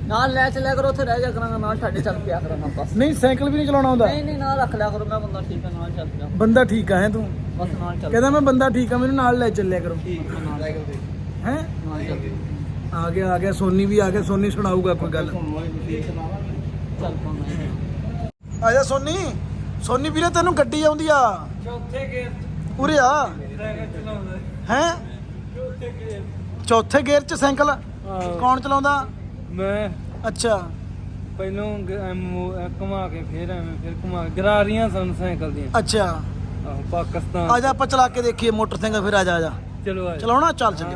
ਨਾਲ ਲੈ ਚੱਲਿਆ ਕਰੋ ਉੱਥੇ ਰਹਿ ਜਾ ਕਰਾਂਗਾ ਨਾਲ ਤੁਹਾਡੇ ਚੱਲ ਪਿਆ ਕਰਾਂਗਾ ਬਸ ਨਹੀਂ ਸਾਈਕਲ ਵੀ ਨਹੀਂ ਚਲਾਉਣਾ ਆਉਂਦਾ ਨਹੀਂ ਨਹੀਂ ਨਾਲ ਰੱਖ ਲਿਆ ਕਰੋ ਮੈਂ ਬੰਦਾ ਠੀਕ ਹੈ ਨਾਲ ਚੱਲ ਪਿਆ ਬੰਦਾ ਠੀਕ ਆ ਹੈ ਤੂੰ? ਬਸ ਨਾਲ ਚੱਲ। ਕਹਿੰਦਾ ਮੈਂ ਬੰਦਾ ਠੀਕ ਆ ਮੈਨੂੰ ਨਾਲ ਲੈ ਚੱਲਿਆ ਕਰੋ। ਨਾਲ ਹੈ? ਨਾਲ ਚੱਲ। ਆ ਗਿਆ ਆ ਗਿਆ ਸੋਨੀ ਵੀ ਆ ਗਿਆ ਸੋਨੀ ਸੁਣਾਊਗਾ ਕੋਈ ਗੱਲ। ਆ ਜਾ ਸੋਨੀ ਸੋਨੀ ਵੀਰੇ ਤੈਨੂੰ ਗੱਡੀ ਆਉਂਦੀ ਆ। ਚੌਥੇ ਗੇਰ ਉਰੇ ਆ। ਹੈ? ਚੌਥੇ ਗੇਅਰ 'ਚ। ਸਾਈਕਲ। ਕੌਣ ਚਲਾਉਂਦਾ? ਮੈਂ। ਅੱਛਾ। ਪਹਿਲੋਂ ਘੁਮਾ ਕੇ ਫਿਰ ਐਵੇਂ ਫਿਰ ਘੁਮਾ ਗਰਾਰੀਆਂ ਸਨ ਸਾਈਕਲ ਦੀਆਂ। ਅੱਛਾ। ਆਹੋ ਪਾਕਿਸਤਾਨ ਆ ਜਾ ਆਪਾਂ ਚਲਾ ਕੇ ਦੇਖੀਏ ਮੋਟਰਸਾਈਕਲ ਫਿਰ ਆ ਜਾ ਆ ਜਾ। ਚਲੋ। ਚਲਾਉਣਾ? ਚੱਲ ਚੱਲੀ।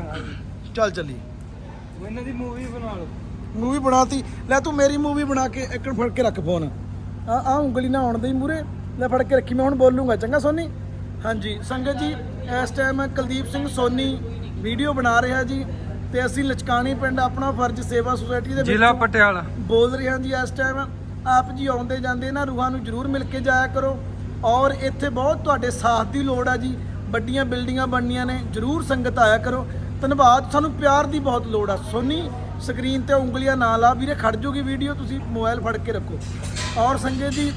ਚੱਲ ਚੱਲੀ ਇਹਨਾਂ ਦੀ ਮੂਵੀ ਬਣਾ ਲਓ। ਮੂਵੀ ਬਣਾਤੀ। ਲੈ ਤੂੰ ਮੇਰੀ ਮੂਵੀ ਬਣਾ ਕੇ ਇੱਕ ਨੂੰ ਫੜ ਕੇ ਰੱਖ ਫੋਨ। ਆ ਆ ਉਂਗਲੀ ਨਾ ਆਉਣ ਦੇ ਮੂਰੇ ਲੈ ਫੜ ਕੇ ਰੱਖੀ ਮੈਂ ਹੁਣ ਬੋਲੂੰਗਾ। ਚੰਗਾ ਸੋਨੀ? ਹਾਂਜੀ ਸੰਗਤ ਜੀ ਇਸ ਟਾਈਮ ਕੁਲਦੀਪ ਸਿੰਘ ਸੋਨੀ ਵੀਡੀਓ ਬਣਾ ਰਿਹਾ ਜੀ ਤੇ ਅਸੀਂ ਲਚਕਾਣੀ ਪਿੰਡ ਆਪਣਾ ਫਰਜ਼ ਸੇਵਾ ਸੁਸਾਇਟੀ ਦੇ ਜ਼ਿਲ੍ਹਾ ਪਟਿਆਲਾ। ਬੋਲ ਰਹੇ ਹਾਂ ਜੀ ਇਸ ਟਾਈਮ ਆਪ ਜੀ ਆਉਂਦੇ ਜਾਂਦੇ ਨਾ ਰੂਹਾਂ ਨੂੰ ਜਰੂਰ ਮਿਲ ਕੇ ਜਾਇਆ ਕਰੋ। ਔਰ ਇੱਥੇ ਬਹੁਤ ਤੁਹਾਡੇ ਸਾਥ ਦੀ ਲੋੜ ਆ ਜੀ। ਵੱਡੀਆਂ ਬਿਲਡਿੰਗਾਂ ਬਣਨੀਆਂ ਨੇ ਜਰੂਰ ਸੰਗਤ ਆਇਆ ਕਰੋ। ਧੰਨਵਾਦ। ਸਾਨੂੰ ਪਿਆਰ ਦੀ ਬਹੁਤ ਲੋੜ ਆ। ਸੋਨੀ ਸਕਰੀਨ ਤੇ ਉਂਗਲੀਆਂ ਨਾ ਲਾ। ਵੀਰੇ ਖੜ ਜੂਗੀ ਵੀਡੀਓ ਤੁਸੀਂ ਮੋਬਾਈਲ ਫੜ ਕੇ ਰੱਖੋ। ਔਰ ਸੰਗਤ ਜੀ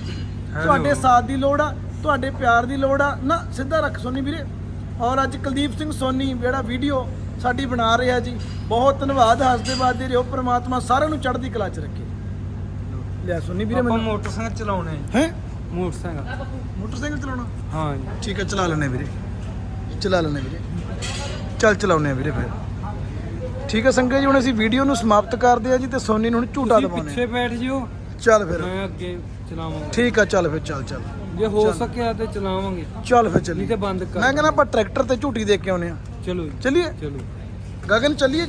ਤੁਹਾਡੇ ਸਾਥ ਦੀ ਲੋੜ ਆ ਤੁਹਾਡੇ ਪਿਆਰ ਦੀ ਲੋੜ ਆ। ਨਾ ਸਿੱਧਾ ਰੱਖ ਸੋਨੀ ਵੀਰੇ। ਔਰ ਅੱਜ ਕੁਲਦੀਪ ਸਿੰਘ ਸੋਨੀ ਜਿਹੜਾ ਵੀਡੀਓ ਸਾਡੀ ਬਣਾ ਰਿਹਾ ਜੀ ਬਹੁਤ ਧੰਨਵਾਦ। ਹੱਸਦੇ ਬਾਦੇ ਰਹੋ ਪ੍ਰਮਾਤਮਾ ਸਾਰਿਆਂ ਨੂੰ ਚੜ੍ਹਦੀ ਕਲਾ 'ਚ ਰੱਖੇ। ਲਿਆ ਸੋਨੀ ਵੀਰੇ ਮੈਨੂੰ। ਮੋਟਰਸਾਈਕਲ ਚਲਾਉਣੇ ਹੈ? ਮੋਟਰਸਾਈਕਲ। ਮੋਟਰਸਾਈਕਲ ਚਲਾਉਣਾ? ਹਾਂ ਠੀਕ ਹੈ ਚਲਾ ਲੈਣੇ ਵੀਰੇ। ਚਲਾ ਲੈਣੇ ਵੀਰੇ। ਚੱਲ ਚਲਾਉਣੇ ਆ ਵੀਰੇ ਫਿਰ। ਠੀਕ ਹੈ ਸੰਗਤ ਜੀ ਹੁਣ ਅਸੀਂ ਵੀਡੀਓ ਨੂੰ ਸਮਾਪਤ ਕਰਦੇ ਆ ਜੀ ਤੇ ਸੋਨੀ ਨੂੰ ਹੁਣ ਝੂਟਾ ਤੁਸੀਂ ਦਵਾਉਣੇ ਪਿੱਛੇ ਬੈਠ ਜਿਓ। ਚੱਲ ਫਿਰ। ਮੈਂ ਅੱਗੇ ਚਲਾਵਾਂਗਾ। ਠੀਕ ਆ ਚੱਲ ਫਿਰ ਚੱਲ ਚੱਲ। ਜੇ ਹੋ ਸਕਿਆ ਤੇ ਚਲਾਵਾਂਗੇ। ਚੱਲ ਫਿਰ ਨਹੀਂ ਚੱਲੀਏ ਤੇ ਬੰਦ ਕਰ ਮੈਂ ਕਹਿੰਦਾ ਆਪਾਂ ਟਰੈਕਟਰ ਤੇ ਝੂਟੀ ਦੇ ਕੇ ਆਉਨੇ ਆ। ਚਲੋ ਜੀ। ਚੱਲੀਏ? ਚਲੋ। ਗਗਨ ਚੱਲੀਏ